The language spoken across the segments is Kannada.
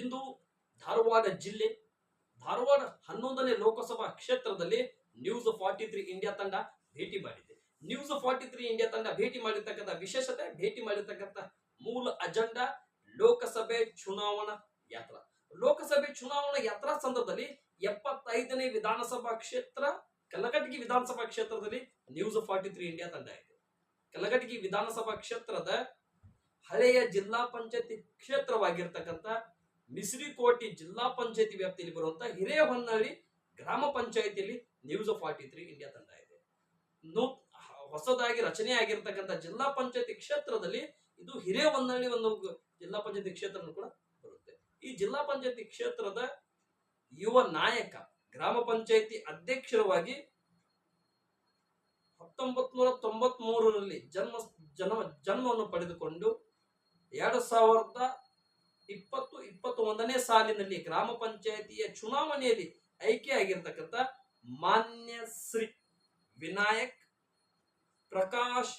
ಇಂದು ಧಾರವಾಡ ಜಿಲ್ಲೆ, ಧಾರವಾಡ ಹನ್ನೊಂದನೇ ಲೋಕಸಭಾ ಕ್ಷೇತ್ರದಲ್ಲಿ ನ್ಯೂಸ್ ಫಾರ್ಟಿ ತ್ರೀ ಇಂಡಿಯಾ ತಂಡ ಭೇಟಿ ಮಾಡಿದೆ. ನ್ಯೂಸ್ ಫಾರ್ಟಿ ತ್ರೀ ಇಂಡಿಯಾ ತಂಡ ಭೇಟಿ ಮಾಡಿರ್ತಕ್ಕಂಥ ವಿಶೇಷತೆ, ಭೇಟಿ ಮಾಡಿರ್ತಕ್ಕಂಥ ಮೂಲ ಅಜೆಂಡಾ ಲೋಕಸಭೆ ಚುನಾವಣಾ ಯಾತ್ರ. ಲೋಕಸಭೆ ಚುನಾವಣಾ ಯಾತ್ರಾ ಸಂದರ್ಭದಲ್ಲಿ ಎಪ್ಪತ್ತೈದನೇ ವಿಧಾನಸಭಾ ಕ್ಷೇತ್ರ, ಕಲಘಟಗಿ ವಿಧಾನಸಭಾ ಕ್ಷೇತ್ರದಲ್ಲಿ ನ್ಯೂಸ್ ಫಾರ್ಟಿ ತ್ರೀ ಇಂಡಿಯಾ ತಂಡ ಇದೆ. ಕಲಘಟಗಿ ವಿಧಾನಸಭಾ ಕ್ಷೇತ್ರದ ಹಳೆಯ ಜಿಲ್ಲಾ ಪಂಚಾಯತಿ ಕ್ಷೇತ್ರವಾಗಿರ್ತಕ್ಕಂಥ ಮಿಸ್ರಿಕೋಟಿ ಜಿಲ್ಲಾ ಪಂಚಾಯತಿ ವ್ಯಾಪ್ತಿಯಲ್ಲಿ ಬರುವಂತಹ ಹಿರೇಹೊನ್ನಳ್ಳಿ ಗ್ರಾಮ ಪಂಚಾಯತಿಯಲ್ಲಿ ನ್ಯೂಸ್ ಫಾರ್ಟಿ ತ್ರೀ ಇಂಡಿಯಾ ತಂಡ ಇದೆ. ಹೊಸದಾಗಿ ರಚನೆ ಆಗಿರ್ತಕ್ಕಂಥ ಜಿಲ್ಲಾ ಪಂಚಾಯತಿ ಕ್ಷೇತ್ರದಲ್ಲಿ ಇದು ಹಿರೇಹೊನ್ನಳ್ಳಿ ಒಂದು ಜಿಲ್ಲಾ ಪಂಚಾಯತಿ ಕ್ಷೇತ್ರ ಕೂಡ ಬರುತ್ತೆ. ಈ ಜಿಲ್ಲಾ ಪಂಚಾಯತಿ ಕ್ಷೇತ್ರದ ಯುವ ನಾಯಕ, ಗ್ರಾಮ ಪಂಚಾಯತಿ ಅಧ್ಯಕ್ಷರವಾಗಿ ಹತ್ತೊಂಬತ್ ನೂರ ತೊಂಬತ್ ಮೂರರಲ್ಲಿ ಜನ್ಮ ಜನ್ಮ, ಜನ್ಮವನ್ನು ಪಡೆದುಕೊಂಡು ಎರಡು ಸಾವಿರದ ಇಪ್ಪತ್ತು ಇಪ್ಪತ್ತ್ ಒಂದನೇ ಸಾಲಿನಲ್ಲಿ ಗ್ರಾಮ ಪಂಚಾಯತಿಯ ಚುನಾವಣೆಯಲ್ಲಿ ಆಯ್ಕೆಯಾಗಿರ್ತಕ್ಕಂಥ ಮಾನ್ಯ ಶ್ರೀ ವಿನಾಯಕ್ ಪ್ರಕಾಶ್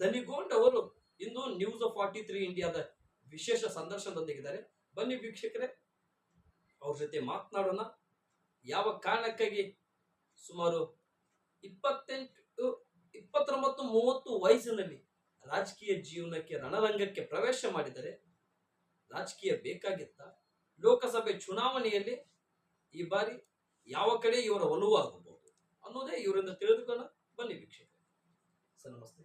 ದನಿಗೋಂಡ್ ಅವರು ಇಂದು ನ್ಯೂಸ್ ಫಾರ್ಟಿ ತ್ರೀ ಇಂಡಿಯಾದ ವಿಶೇಷ ಸಂದರ್ಶನದೊಂದಿಗಿದ್ದಾರೆ. ಬನ್ನಿ ವೀಕ್ಷಕರೇ, ಅವ್ರ ಜೊತೆ ಮಾತನಾಡೋಣ. ಯಾವ ಕಾರಣಕ್ಕಾಗಿ ಸುಮಾರು ಇಪ್ಪತ್ತೆಂಟು, ಇಪ್ಪತ್ತೊಂಬತ್ತು, ಮೂವತ್ತು ವಯಸ್ಸಿನಲ್ಲಿ ರಾಜಕೀಯ ಜೀವನಕ್ಕೆ ರಣರಂಗಕ್ಕೆ ಪ್ರವೇಶ ಮಾಡಿದರೆ ರಾಜಕೀಯ ಬೇಕಾಗಿತ್ತ ಲೋಕಸಭೆ ಚುನಾವಣೆಯಲ್ಲಿ ಈ ಬಾರಿ ಯಾವ ಕಡೆ ಇವರ ಒಲವು ಆಗಬಹುದು ಅನ್ನೋದೇ ಇವರಿಂದ ತಿಳಿದುಕೊಳ್ಳ ಬನ್ನಿ ವೀಕ್ಷಕರು. ಸರ್, ನಮಸ್ತೆ.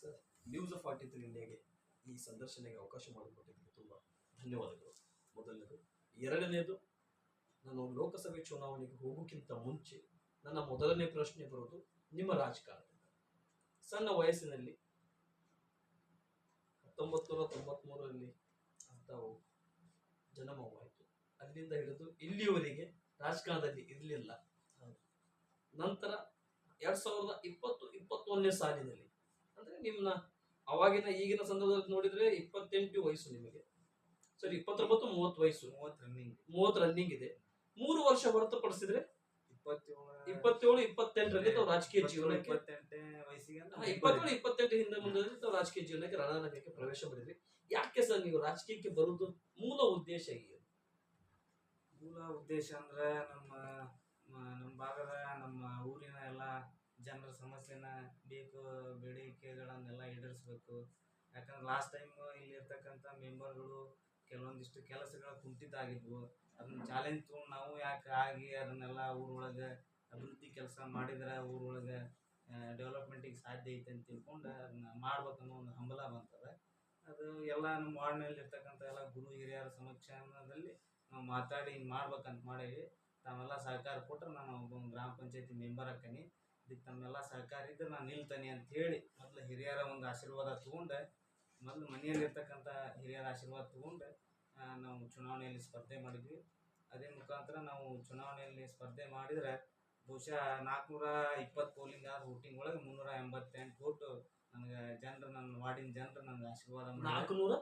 ಸರ್. ನ್ಯೂಸ್ ಫಾರ್ಟಿ ತ್ರೀ ಇಂಡಿಯಾಗೆ ಈ ಸಂದರ್ಶನಕ್ಕೆ ಅವಕಾಶ ಮಾಡಿಕೊಟ್ಟಿದ್ದಕ್ಕೆ ತುಂಬ ಧನ್ಯವಾದಗಳು. ಮೊದಲನೇದು. ಎರಡನೇದು, ನಾನು ಲೋಕಸಭೆ ಚುನಾವಣೆಗೆ ಹೋಗೋಕ್ಕಿಂತ ಮುಂಚೆ ನನ್ನ ಮೊದಲನೇ ಪ್ರಶ್ನೆ ಬರೋದು ನಿಮ್ಮ ರಾಜಕಾರಣ ಸಣ್ಣ ವಯಸ್ಸಿನಲ್ಲಿ ಹತ್ತೊಂಬತ್ತು ನೂರ ತೊಂಬತ್ಮೂರರಲ್ಲಿ ತಾವು ಜನಮವಾಯಿತು. ಅಲ್ಲಿಂದ ಹಿಡಿದು ಇಲ್ಲಿಯವರೆಗೆ ರಾಜಕಾರಣದಲ್ಲಿ ಇರಲಿಲ್ಲ. ನಂತರ ಎರಡ್ ಸಾವಿರದ ಇಪ್ಪತ್ತು ಇಪ್ಪತ್ತೊಂದನೇ ಸಾಲಿನಲ್ಲಿ ಅಂದ್ರೆ ನಿಮ್ಮ ಅವಾಗಿನ ಈಗಿನ ಸಂದರ್ಭದಲ್ಲಿ ನೋಡಿದ್ರೆ ಇಪ್ಪತ್ತೆಂಟು ವಯಸ್ಸು ನಿಮಗೆ. ಸರಿ ಇಪ್ಪತ್ತೊಂಬತ್ತು ಮೂವತ್ತು ವಯಸ್ಸು. ಮೂವತ್ತು ರನ್ನಿಂಗ್ ಮೂವತ್ತು ರನ್ನಿಂಗ್ ಇದೆ. ಮೂರು ವರ್ಷ ಹೊರತುಪಡಿಸಿದ್ರೆ ಇಪ್ಪತ್ತೇಳು ಇಪ್ಪತ್ತೆಂಟರಲ್ಲಿ ತಾವು ರಾಜಕೀಯ ಜೀವನಕ್ಕೆ ಇಪ್ಪತ್ತೇಳು ಇಪ್ಪತ್ತೆಂಟು ಹಿಂದೆ ಮುಂದೆ ತಾವು ರಾಜಕೀಯ ಜೀವನಕ್ಕೆ ರಣರಂಗಕ್ಕೆ ಪ್ರವೇಶ ಮಾಡಿದ್ರಿ. ಯಾಕೆ ಸರ್ ನೀವು ರಾಜಕೀಯಕ್ಕೆ ಬರುವುದು ಮೂಲ ಉದ್ದೇಶ ಏನು ಮೂಲ ಉದ್ದೇಶ ಅಂದ್ರೆ ನಮ್ಮ ನಮ್ಮ ಭಾಗದ ನಮ್ಮ ಊರಿನ ಎಲ್ಲ ಜನರ ಸಮಸ್ಯೆನ ಬೇಕು ಬೇಡಿಕೆಗಳನ್ನೆಲ್ಲ ಈಡೇರಿಸ್ಬೇಕು. ಯಾಕಂದ್ರೆ ಲಾಸ್ಟ್ ಟೈಮ್ ಇಲ್ಲಿ ಇರ್ತಕ್ಕಂಥ ಮೆಂಬರ್ಗಳು ಕೆಲವೊಂದಿಷ್ಟು ಕೆಲಸಗಳ ಕುಂಠಿತಾಗಿದ್ವು ಅದನ್ನ ಚಾಲೆಂಜ್ ತೊಗೊಂಡು ನಾವು ಯಾಕೆ ಆಗಿ ಅದನ್ನೆಲ್ಲ ಊರೊಳಗೆ ಅಭಿವೃದ್ಧಿ ಕೆಲಸ ಮಾಡಿದ್ರೆ ಊರೊಳಗೆ ಡೆವಲಪ್ಮೆಂಟಿಗೆ ಸಾಧ್ಯ ಐತೆ ಅಂತ ತಿಳ್ಕೊಂಡು ಅದನ್ನ ಮಾಡ್ಬೇಕನ್ನೋ ಒಂದು ಹಂಬಲ ಬಂತದ. ಅದು ಎಲ್ಲ ನಮ್ಮ ವಾರ್ಡ್ನಲ್ಲಿ ಇರ್ತಕ್ಕಂಥ ಎಲ್ಲ ಗುರು, ಹಿರಿಯರ ಸಮಕ್ಷಮದಲ್ಲಿ ನಾವು ಮಾತಾಡಿ ಹಿಂಗೆ ಮಾಡ್ಬೇಕಂತ ಮಾಡೀವಿ. ತಾವೆಲ್ಲ ಸಹಕಾರ ಕೊಟ್ಟರೆ ನಾನು ಒಬ್ಬ ಗ್ರಾಮ ಪಂಚಾಯತಿ ಮೆಂಬರ್ ಹಾಕನಿ ಇದಕ್ಕೆ ತಮ್ಮೆಲ್ಲ ಸಹಕಾರ ಇದ್ರೆ ನಾನು ನಿಲ್ತನಿ ಅಂತ ಹೇಳಿ ಮೊದಲು ಹಿರಿಯರ ಒಂದು ಆಶೀರ್ವಾದ ತೊಗೊಂಡೆ, ಮೊದಲು ಮನೆಯಲ್ಲಿರ್ತಕ್ಕಂಥ ಹಿರಿಯರ ಆಶೀರ್ವಾದ ತೊಗೊಂಡು ನಾವು ಚುನಾವಣೆಯಲ್ಲಿ ಸ್ಪರ್ಧೆ ಮಾಡಿದ್ವಿ. ಅದೇ ಮುಖಾಂತರ ನಾವು ಚುನಾವಣೆಯಲ್ಲಿ ಸ್ಪರ್ಧೆ ಮಾಡಿದರೆ ಬಹುಶಃ ನಾಲ್ಕುನೂರ ಇಪ್ಪತ್ತು ಪೋಲಿಂಗ್ ಆದ ವೋಟಿಂಗ್ ಒಳಗೆ ಮುನ್ನೂರ ಎಂಬತ್ತೆಂಟು ವೋಟು ನನಗೆ ಜನರು ನನ್ನ ವಾರ್ಡಿನ ಜನರು ನನಗೆ ಆಶೀರ್ವಾದ ನಾಲ್ಕುನೂರ?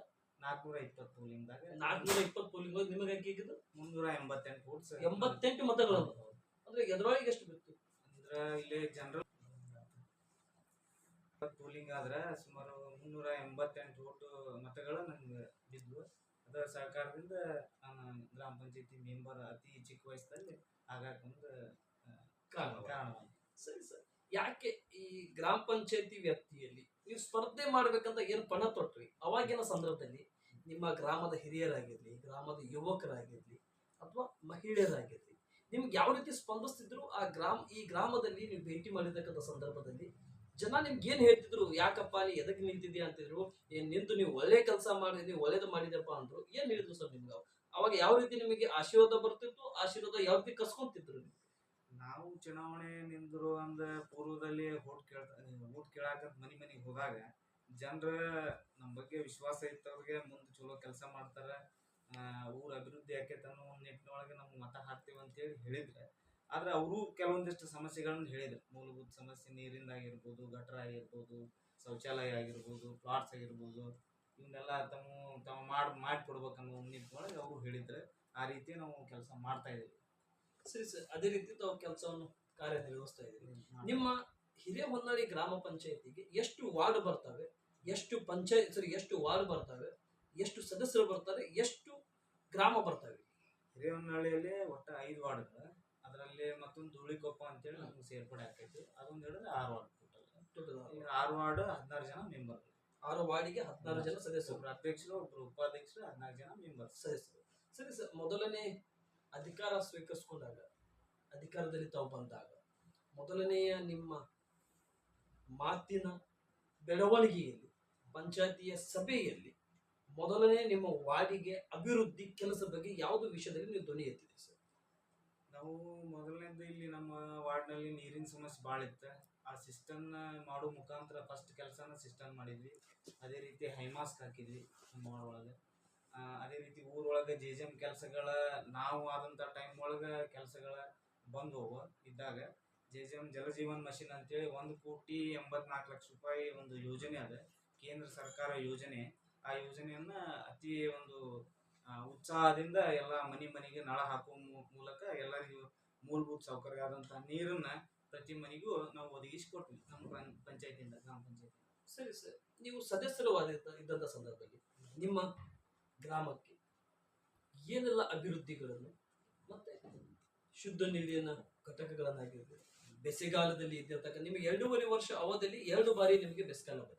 ನಾಲ್ಕುನೂರ ಇಪ್ಪತ್ತು ಪೋಲಿಂಗ್ದಾಗ. ನಾಲ್ಕುನೂರ ಇಪ್ಪತ್ತು ಪೋಲಿಂಗ್ ನಿಮಗೆ ಹಾಕಿದ್ದು ಮುನ್ನೂರ ಎಂಬತ್ತೆಂಟು ವೋಟ್ಸ್ ಎಂಬತ್ತೆಂಟು ಮತಗಳು. ಅಂದ್ರೆ ಎದುರೊಳಗೆ ಎಷ್ಟು ಬಿತ್ತು ಅಂದ್ರೆ ಇಲ್ಲಿ ಜನರಲ್ ಪೋಲಿಂಗ್ ಆದ್ರೆ ಸುಮಾರು ಮುನ್ನೂರ ಎಂಬತ್ತೆಂಟು ವೋಟು ಮತಗಳು ನನಗೆ ಬಿದ್ವು. ಅದರ ಸಹಕಾರದಿಂದ ನಾನು ಗ್ರಾಮ ಪಂಚಾಯತಿ ಮೆಂಬರ್ ಅತಿ ಚಿಕ್ಕ ವಯಸ್ಸಲ್ಲಿ ಆಗಾಕೊಂದು ಕಾರಣ ಕಾರಣವಾಗಿ ಸರಿ ಸರ್. ಯಾಕೆ ಈ ಗ್ರಾಮ ಪಂಚಾಯತಿ ವ್ಯಾಪ್ತಿಯಲ್ಲಿ ನೀವು ಸ್ಪರ್ಧೆ ಮಾಡ್ಬೇಕಂತ ಏನು ಪಣ ತೊಟ್ರಿ? ಅವಾಗಿನ ಸಂದರ್ಭದಲ್ಲಿ ನಿಮ್ಮ ಗ್ರಾಮದ ಹಿರಿಯರಾಗಿರ್ಲಿ ಗ್ರಾಮದ ಯುವಕರಾಗಿರ್ಲಿ ಅಥವಾ ಮಹಿಳೆಯರಾಗಿರ್ಲಿ ನಿಮ್ಗೆ ಯಾವ ರೀತಿ ಸ್ಪಂದಿಸ್ತಿದ್ರು ಆ ಗ್ರಾಮ ಈ ಗ್ರಾಮದಲ್ಲಿ ನೀವು ಭೇಟಿ ಮಾಡಿರ್ತಕ್ಕಂಥ ಸಂದರ್ಭದಲ್ಲಿ ಜನ ನಿಮ್ಗೆ ಏನ್ ಹೇಳ್ತಿದ್ರು? ಯಾಕಪ್ಪ ನೀ ಎದಕ್ಕೆ ನಿಂತಿದ್ಯಾ ಅಂತಿದ್ರು? ಏನ್ ನಿಂತು ನೀವು ಒಳ್ಳೆ ಕೆಲಸ ಮಾಡಿದ್ರಿ ಒಳ್ಳೇದು ಮಾಡಿದ್ಯಪ್ಪ ಅಂದ್ರು. ಏನ್ ಹೇಳಿದ್ರು ಸರ್ ನಿಮ್ಗೆ ಅವಾಗ? ಯಾವ ರೀತಿ ನಿಮಗೆ ಆಶೀರ್ವಾದ ಬರ್ತಿತ್ತು? ಆಶೀರ್ವಾದ ಯಾವ ರೀತಿ ಕಸ್ಕೊಂತಿದ್ರು ನೀವು? ನಾವು ಚುನಾವಣೆ ನಿಂದ್ರು ಅಂದ ಪೂರ್ವದಲ್ಲಿ ಓಟ್ ಕೇಳ್ತಾ, ಓಟ್ ಕೇಳಾಕ ಮನಿ ಮನಿಗೆ ಹೋದಾಗ ಜನರ ನಮ್ಮ ಬಗ್ಗೆ ವಿಶ್ವಾಸ ಇತ್ತವ್ರಿಗೆ ಮುಂದೆ ಚಲೋ ಕೆಲಸ ಮಾಡ್ತಾರೆ. ಊರ ಅಭಿವೃದ್ಧಿ ಆಕೈತೆ ಅನ್ನೋ ಒಂದು ನಿಟ್ಟಿನೊಳಗೆ ನಮ್ಗೆ ಮತ ಹಾಕ್ತೀವಿ ಅಂತೇಳಿ ಹೇಳಿದ್ರೆ ಆದ್ರೆ ಅವರು ಕೆಲವೊಂದಿಷ್ಟು ಸಮಸ್ಯೆಗಳನ್ನ ಹೇಳಿದ್ರು. ಮೂಲಭೂತ ಸಮಸ್ಯೆ ನೀರಿಂದಾಗಿರ್ಬೋದು ಗಟರ ಆಗಿರ್ಬೋದು ಶೌಚಾಲಯ ಆಗಿರ್ಬೋದು ಪ್ಲಾಟ್ಸ್ ಆಗಿರ್ಬೋದು ಇವನ್ನೆಲ್ಲ ತಮ್ಮ ತಮ್ಮ ಮಾಡಿ ಮಾಡಿಕೊಡ್ಬೇಕನ್ನೋ ನಿಟ್ಟಿನೊಳಗೆ ಅವರು ಹೇಳಿದ್ರೆ ಆ ರೀತಿ ನಾವು ಕೆಲಸ ಮಾಡ್ತಾ ಇದ್ದೀವಿ. ಸರಿ ಸರ್ ಅದೇ ರೀತಿ ತಾವು ಕೆಲಸವನ್ನು ಕಾರ್ಯನಿರ್ವಹಿಸ್ತಾ ಇದ್ದೀವಿ ನಿಮ್ಮ ಹಿರೇಹೊನ್ನಳ್ಳಿ ಗ್ರಾಮ ಪಂಚಾಯತಿಗೆ ಎಷ್ಟು ವಾರ್ಡ್ ಬರ್ತವೆ ಎಷ್ಟು ಪಂಚಾಯತ್ ಸರಿ ಎಷ್ಟು ವಾರ್ಡ್ ಬರ್ತವೆ ಎಷ್ಟು ಸದಸ್ಯರು ಬರ್ತಾರೆ ಎಷ್ಟು ಗ್ರಾಮ ಬರ್ತವೆ? ಹಿರೇಹೊನ್ನಳ್ಳಿಯಲ್ಲಿ ಒಟ್ಟು ಐದು ವಾರ್ಡ್ಗಳು. ಅದರಲ್ಲಿ ಮತ್ತೊಂದು ಧೂಳಿಕೊಪ್ಪ ಅಂತೇಳಿ ನಮ್ಗೆ ಸೇರ್ಪಡೆ ಆಕೈತಿ ಅದೊಂದು ಹೇಳಿದ್ರೆ ಆರು ವಾರ್ಡ್ ಟೋಟಲ್ ಈಗ ಆರು ವಾರ್ಡ್ ಹದಿನಾರು ಜನ ಮೆಂಬರ್ ಆರು ವಾರ್ಡಿಗೆ ಹದಿನಾರು ಜನ ಸದಸ್ಯರು. ಒಬ್ರು ಅಧ್ಯಕ್ಷರು ಒಬ್ರು ಉಪಾಧ್ಯಕ್ಷರು ಹದಿನಾರು ಜನ ಮೆಂಬರ್ ಸದಸ್ಯರು. ಸರಿ ಸರ್ ಮೊದಲನೇ ಅಧಿಕಾರ ಸ್ವೀಕರಿಸಿಕೊಂಡಾಗ ಅಧಿಕಾರದಲ್ಲಿ ತಾವು ಬಂದಾಗ ಮೊದಲನೆಯ ನಿಮ್ಮ ಮಾತಿನ ಬೆಳವಣಿಗೆಯಲ್ಲಿ ಪಂಚಾಯತಿಯ ಸಭೆಯಲ್ಲಿ ಮೊದಲನೇ ನಿಮ್ಮ ವಾರ್ಡಿಗೆ ಅಭಿವೃದ್ಧಿ ಕೆಲಸ ಬಗ್ಗೆ ಯಾವುದು ವಿಷಯದಲ್ಲಿ ನೀವು ಧ್ವನಿ ಎತ್ತಿದೆ ಸರ್? ನಾವು ಮೊದಲನೇದು ಇಲ್ಲಿ ನಮ್ಮ ವಾರ್ಡ್ನಲ್ಲಿ ನೀರಿನ ಸಮಸ್ಯೆ ಭಾಳ ಇತ್ತು. ಆ ಸಿಸ್ಟಮ್ ಮಾಡೋ ಮುಖಾಂತರ ಫಸ್ಟ್ ಕೆಲಸನ ಸಿಸ್ಟಮ್ ಮಾಡಿದ್ವಿ. ಅದೇ ರೀತಿ ಹೈಮಾಸ್ಕ್ ಹಾಕಿದ್ವಿ ನಮ್ಮ ಒಳಗೆ. ಅದೇ ರೀತಿ ಊರೊಳಗೆ ಜೆ ಜೆ ಎಂ ಕೆಲಸಗಳ ನಾವು ಆದಂಥ ಟೈಮ್ ಒಳಗೆ ಕೆಲಸಗಳ ಬಂದವು ಇದ್ದಾಗ. J J M Jaljeevan mission ಅಂತೇಳಿ ಒಂದು ಕೋಟಿ ಎಂಬತ್ನಾಲ್ಕು ಲಕ್ಷ ರೂಪಾಯಿ ಒಂದು ಯೋಜನೆ ಅದ. ಕೇಂದ್ರ ಸರ್ಕಾರ ಯೋಜನೆ. ಆ ಯೋಜನೆಯನ್ನ ಅತಿ ಒಂದು ಉತ್ಸಾಹದಿಂದ ಎಲ್ಲ ಮನೆ ಮನೆಗೆ ನಳ ಹಾಕುವ ಮೂಲಕ ಎಲ್ಲರಿಗೂ ಮೂಲಭೂತ ಸೌಕರ್ಯ ಆದಂತಹ ನೀರನ್ನ ಪ್ರತಿ ಮನೆಗೂ ನಾವು ಒದಗಿಸಿಕೊಟ್ವಿ ನಮ್ಮ ಪಂಚಾಯತಿಯಿಂದ ಗ್ರಾಮ ಪಂಚಾಯತಿ ಸರಿ ಸರ್ ನೀವು ಸದಸ್ಯರು ಇದ್ದಂತ ಇದ್ದಂಥ ಸಂದರ್ಭದಲ್ಲಿ ನಿಮ್ಮ ಗ್ರಾಮಕ್ಕೆ ಏನೆಲ್ಲ ಅಭಿವೃದ್ಧಿಗಳನ್ನು ಮತ್ತೆ ಶುದ್ಧ ನೀರಿನ ಘಟಕಗಳನ್ನಾಗಿರ್ಬೋದು ಬೇಸಿಗೆಗಾಲದಲ್ಲಿ ಇದ್ದಿರ್ತಕ್ಕ ನಿಮಗೆ ಎರಡೂವರೆ ವರ್ಷ ಅವಧಿಯಲ್ಲಿ ಎರಡು ಬಾರಿ ನಿಮಗೆ ಬೆಸ್ಕಾಲ ಬಂದಿದೆ.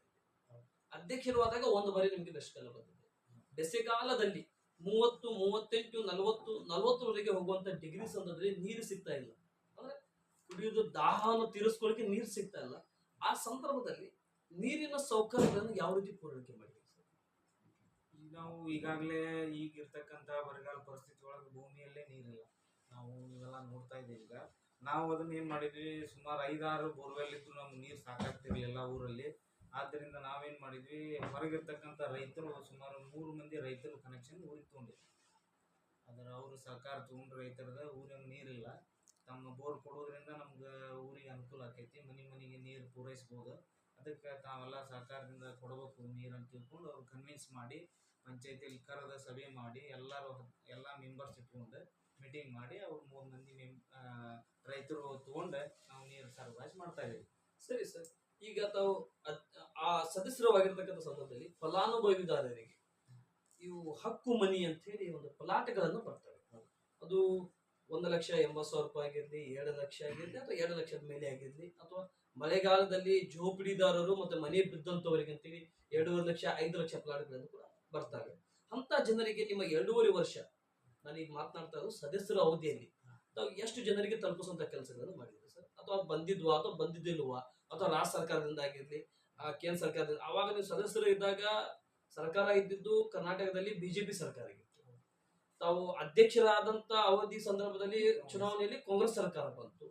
ಅಧ್ಯಕ್ಷರು ಆದಾಗ ಒಂದು ಬಾರಿ ನಿಮಗೆ ಬೆಸ್ಕಾಲ ಬಂದಿದೆ. ಬೇಸಿಗೆಗಾಲದಲ್ಲಿ ಮೂವತ್ತು, ಮೂವತ್ತೆಂಟು, ನಲವತ್ತು, ನಲವತ್ತರವರೆಗೆ ಹೋಗುವಂತ ಡಿಗ್ರಿ ಸಂದರ್ಭದಲ್ಲಿ ನೀರು ಸಿಗ್ತಾ ಇಲ್ಲ. ಅಂದ್ರೆ ಕುಡಿಯೋದು ದಾಹವನ್ನು ತೀರಿಸ್ಕೊಳ್ಳಿಕ್ಕೆ ನೀರು ಸಿಗ್ತಾ ಇಲ್ಲ. ಆ ಸಂದರ್ಭದಲ್ಲಿ ನೀರಿನ ಸೌಕರ್ಯಗಳನ್ನು ಯಾವ ರೀತಿ ಪೂರೈಕೆ ಮಾಡಬೇಕು ನಾವು ಈಗಾಗಲೇ ಈಗ ಇರ್ತಕ್ಕಂಥ ಬರಗಾಲ ಪರಿಸ್ಥಿತಿ ಒಳಗೆ ಭೂಮಿಯಲ್ಲೇ ನೀರಿಲ್ಲ. ನಾವು ಇವೆಲ್ಲ ನೋಡ್ತಾ ಇದ್ದೀವಿ ಈಗ. ನಾವು ಅದನ್ನ ಏನ್ ಮಾಡಿದ್ವಿ? ಸುಮಾರು ಐದಾರು ಬೋರ್ವೆಲ್ ಇದ್ದು ನಮ್ಗೆ ನೀರು ಸಾಕಾಗ್ತಿರ್ಲಿಲ್ಲ ಊರಲ್ಲಿ. ಆದ್ದರಿಂದ ನಾವೇನ್ ಮಾಡಿದ್ವಿ, ಹೊರಗಿರ್ತಕ್ಕಂಥ ರೈತರು ಸುಮಾರು ಮೂರು ಮಂದಿ ರೈತರು ಕನೆಕ್ಷನ್ ಊರಿಗೆ ತೊಗೊಂಡಿದ್ವಿ. ಅದರ ಅವರು ಸರ್ಕಾರ ತೊಗೊಂಡು ರೈತರದ ಊರಿನ ನೀರಿಲ್ಲ. ತಮ್ಮ ಬೋರ್ ಕೊಡೋದ್ರಿಂದ ನಮ್ಗೆ ಊರಿಗೆ ಅನುಕೂಲ ಆಕೈತಿ, ಮನೆ ಮನೆಗೆ ನೀರು ಪೂರೈಸ್ಬೋದು. ಅದಕ್ಕೆ ತಾವೆಲ್ಲ ಸಹಕಾರದಿಂದ ಕೊಡಬೇಕು ನೀರು ಅಂತ ತಿಳ್ಕೊಂಡು ಅವ್ರು ಕನ್ವಿನ್ಸ್ ಮಾಡಿ, ಪಂಚಾಯತಿಯಲ್ಲಿ ಕರೆದ ಸಭೆ ಮಾಡಿ, ಎಲ್ಲರೂ ಎಲ್ಲ ಮೆಂಬರ್ಸ್ ಇಟ್ಕೊಂಡು ಮೀಟಿಂಗ್ ಮಾಡಿ ಅವ್ರು ಮೂರು ಮಂದಿ ಮೆಂ ರೈತರು ತೊಗೊಂಡು ನಾವು ನೀರು ಸರ್ವೈಸ್ ಮಾಡ್ತಾ ಇದ್ದೀವಿ. ಸರಿ ಸರ್, ಈಗ ತಾವು ಆ ಸದಸ್ಯರವಾಗಿರ್ತಕ್ಕಂಥ ಸಂದರ್ಭದಲ್ಲಿ ಫಲಾನುಭವಿದಾರರಿಗೆ ಇವು ಹಕ್ಕು ಮನಿ ಅಂತ ಹೇಳಿ ಒಂದು ಪಲಾಟಗಳನ್ನು ಬರ್ತವೆ ಅದು ಒಂದು ಲಕ್ಷ ಎಂಬತ್ತು ಸಾವಿರ ರೂಪಾಯಿ ಆಗಿರಲಿ, ಎರಡು ಲಕ್ಷ ಆಗಿರಲಿ ಅಥವಾ ಎರಡು ಲಕ್ಷದ ಮೇಲೆ ಆಗಿರಲಿ ಅಥವಾ ಮಳೆಗಾಲದಲ್ಲಿ ಜೋಪಿಡಿದಾರರು ಮತ್ತೆ ಮನೆ ಬಿದ್ದಂಥವರಿಗೆ ಅಂತೇಳಿ ಎರಡೂವರೆ ಲಕ್ಷ, ಐದು ಲಕ್ಷ ಪ್ಲಾಟ್ಗಳನ್ನು ಕೂಡ ಬರ್ತವೆ ಅಂತ ಜನರಿಗೆ ನಿಮ್ಮ ಎರಡೂವರೆ ವರ್ಷ ನಾನೀಗ ಮಾತನಾಡ್ತಾ ಇರೋದು ಸದಸ್ಯರ ಅವಧಿಯಲ್ಲಿ ತಾವು ಎಷ್ಟು ಜನರಿಗೆ ತಲುಪಿಸುವಂತ ಕೆಲಸಗಳನ್ನು ಮಾಡಿದ್ದೀರಿ ಸರ್? ಅಥವಾ ಬಂದಿದ್ವಾ ಅಥವಾ ಬಂದಿದ್ದಿಲ್ವಾ? ಅಥವಾ ರಾಜ್ಯ ಸರ್ಕಾರದಿಂದ ಆಗಿರ್ಲಿ ಆ ಕೇಂದ್ರ ಸರ್ಕಾರದಲ್ಲಿ ಅವಾಗ ನೀವು ಸದಸ್ಯರು ಇದ್ದಾಗ ಸರ್ಕಾರ ಇದ್ದಿದ್ದು ಕರ್ನಾಟಕದಲ್ಲಿ ಬಿಜೆಪಿ ಸರ್ಕಾರ ಇತ್ತು ತಾವು ಅಧ್ಯಕ್ಷರಾದಂತ ಅವಧಿ ಸಂದರ್ಭದಲ್ಲಿ ಚುನಾವಣೆಯಲ್ಲಿ ಕಾಂಗ್ರೆಸ್ ಸರ್ಕಾರ ಬಂತು.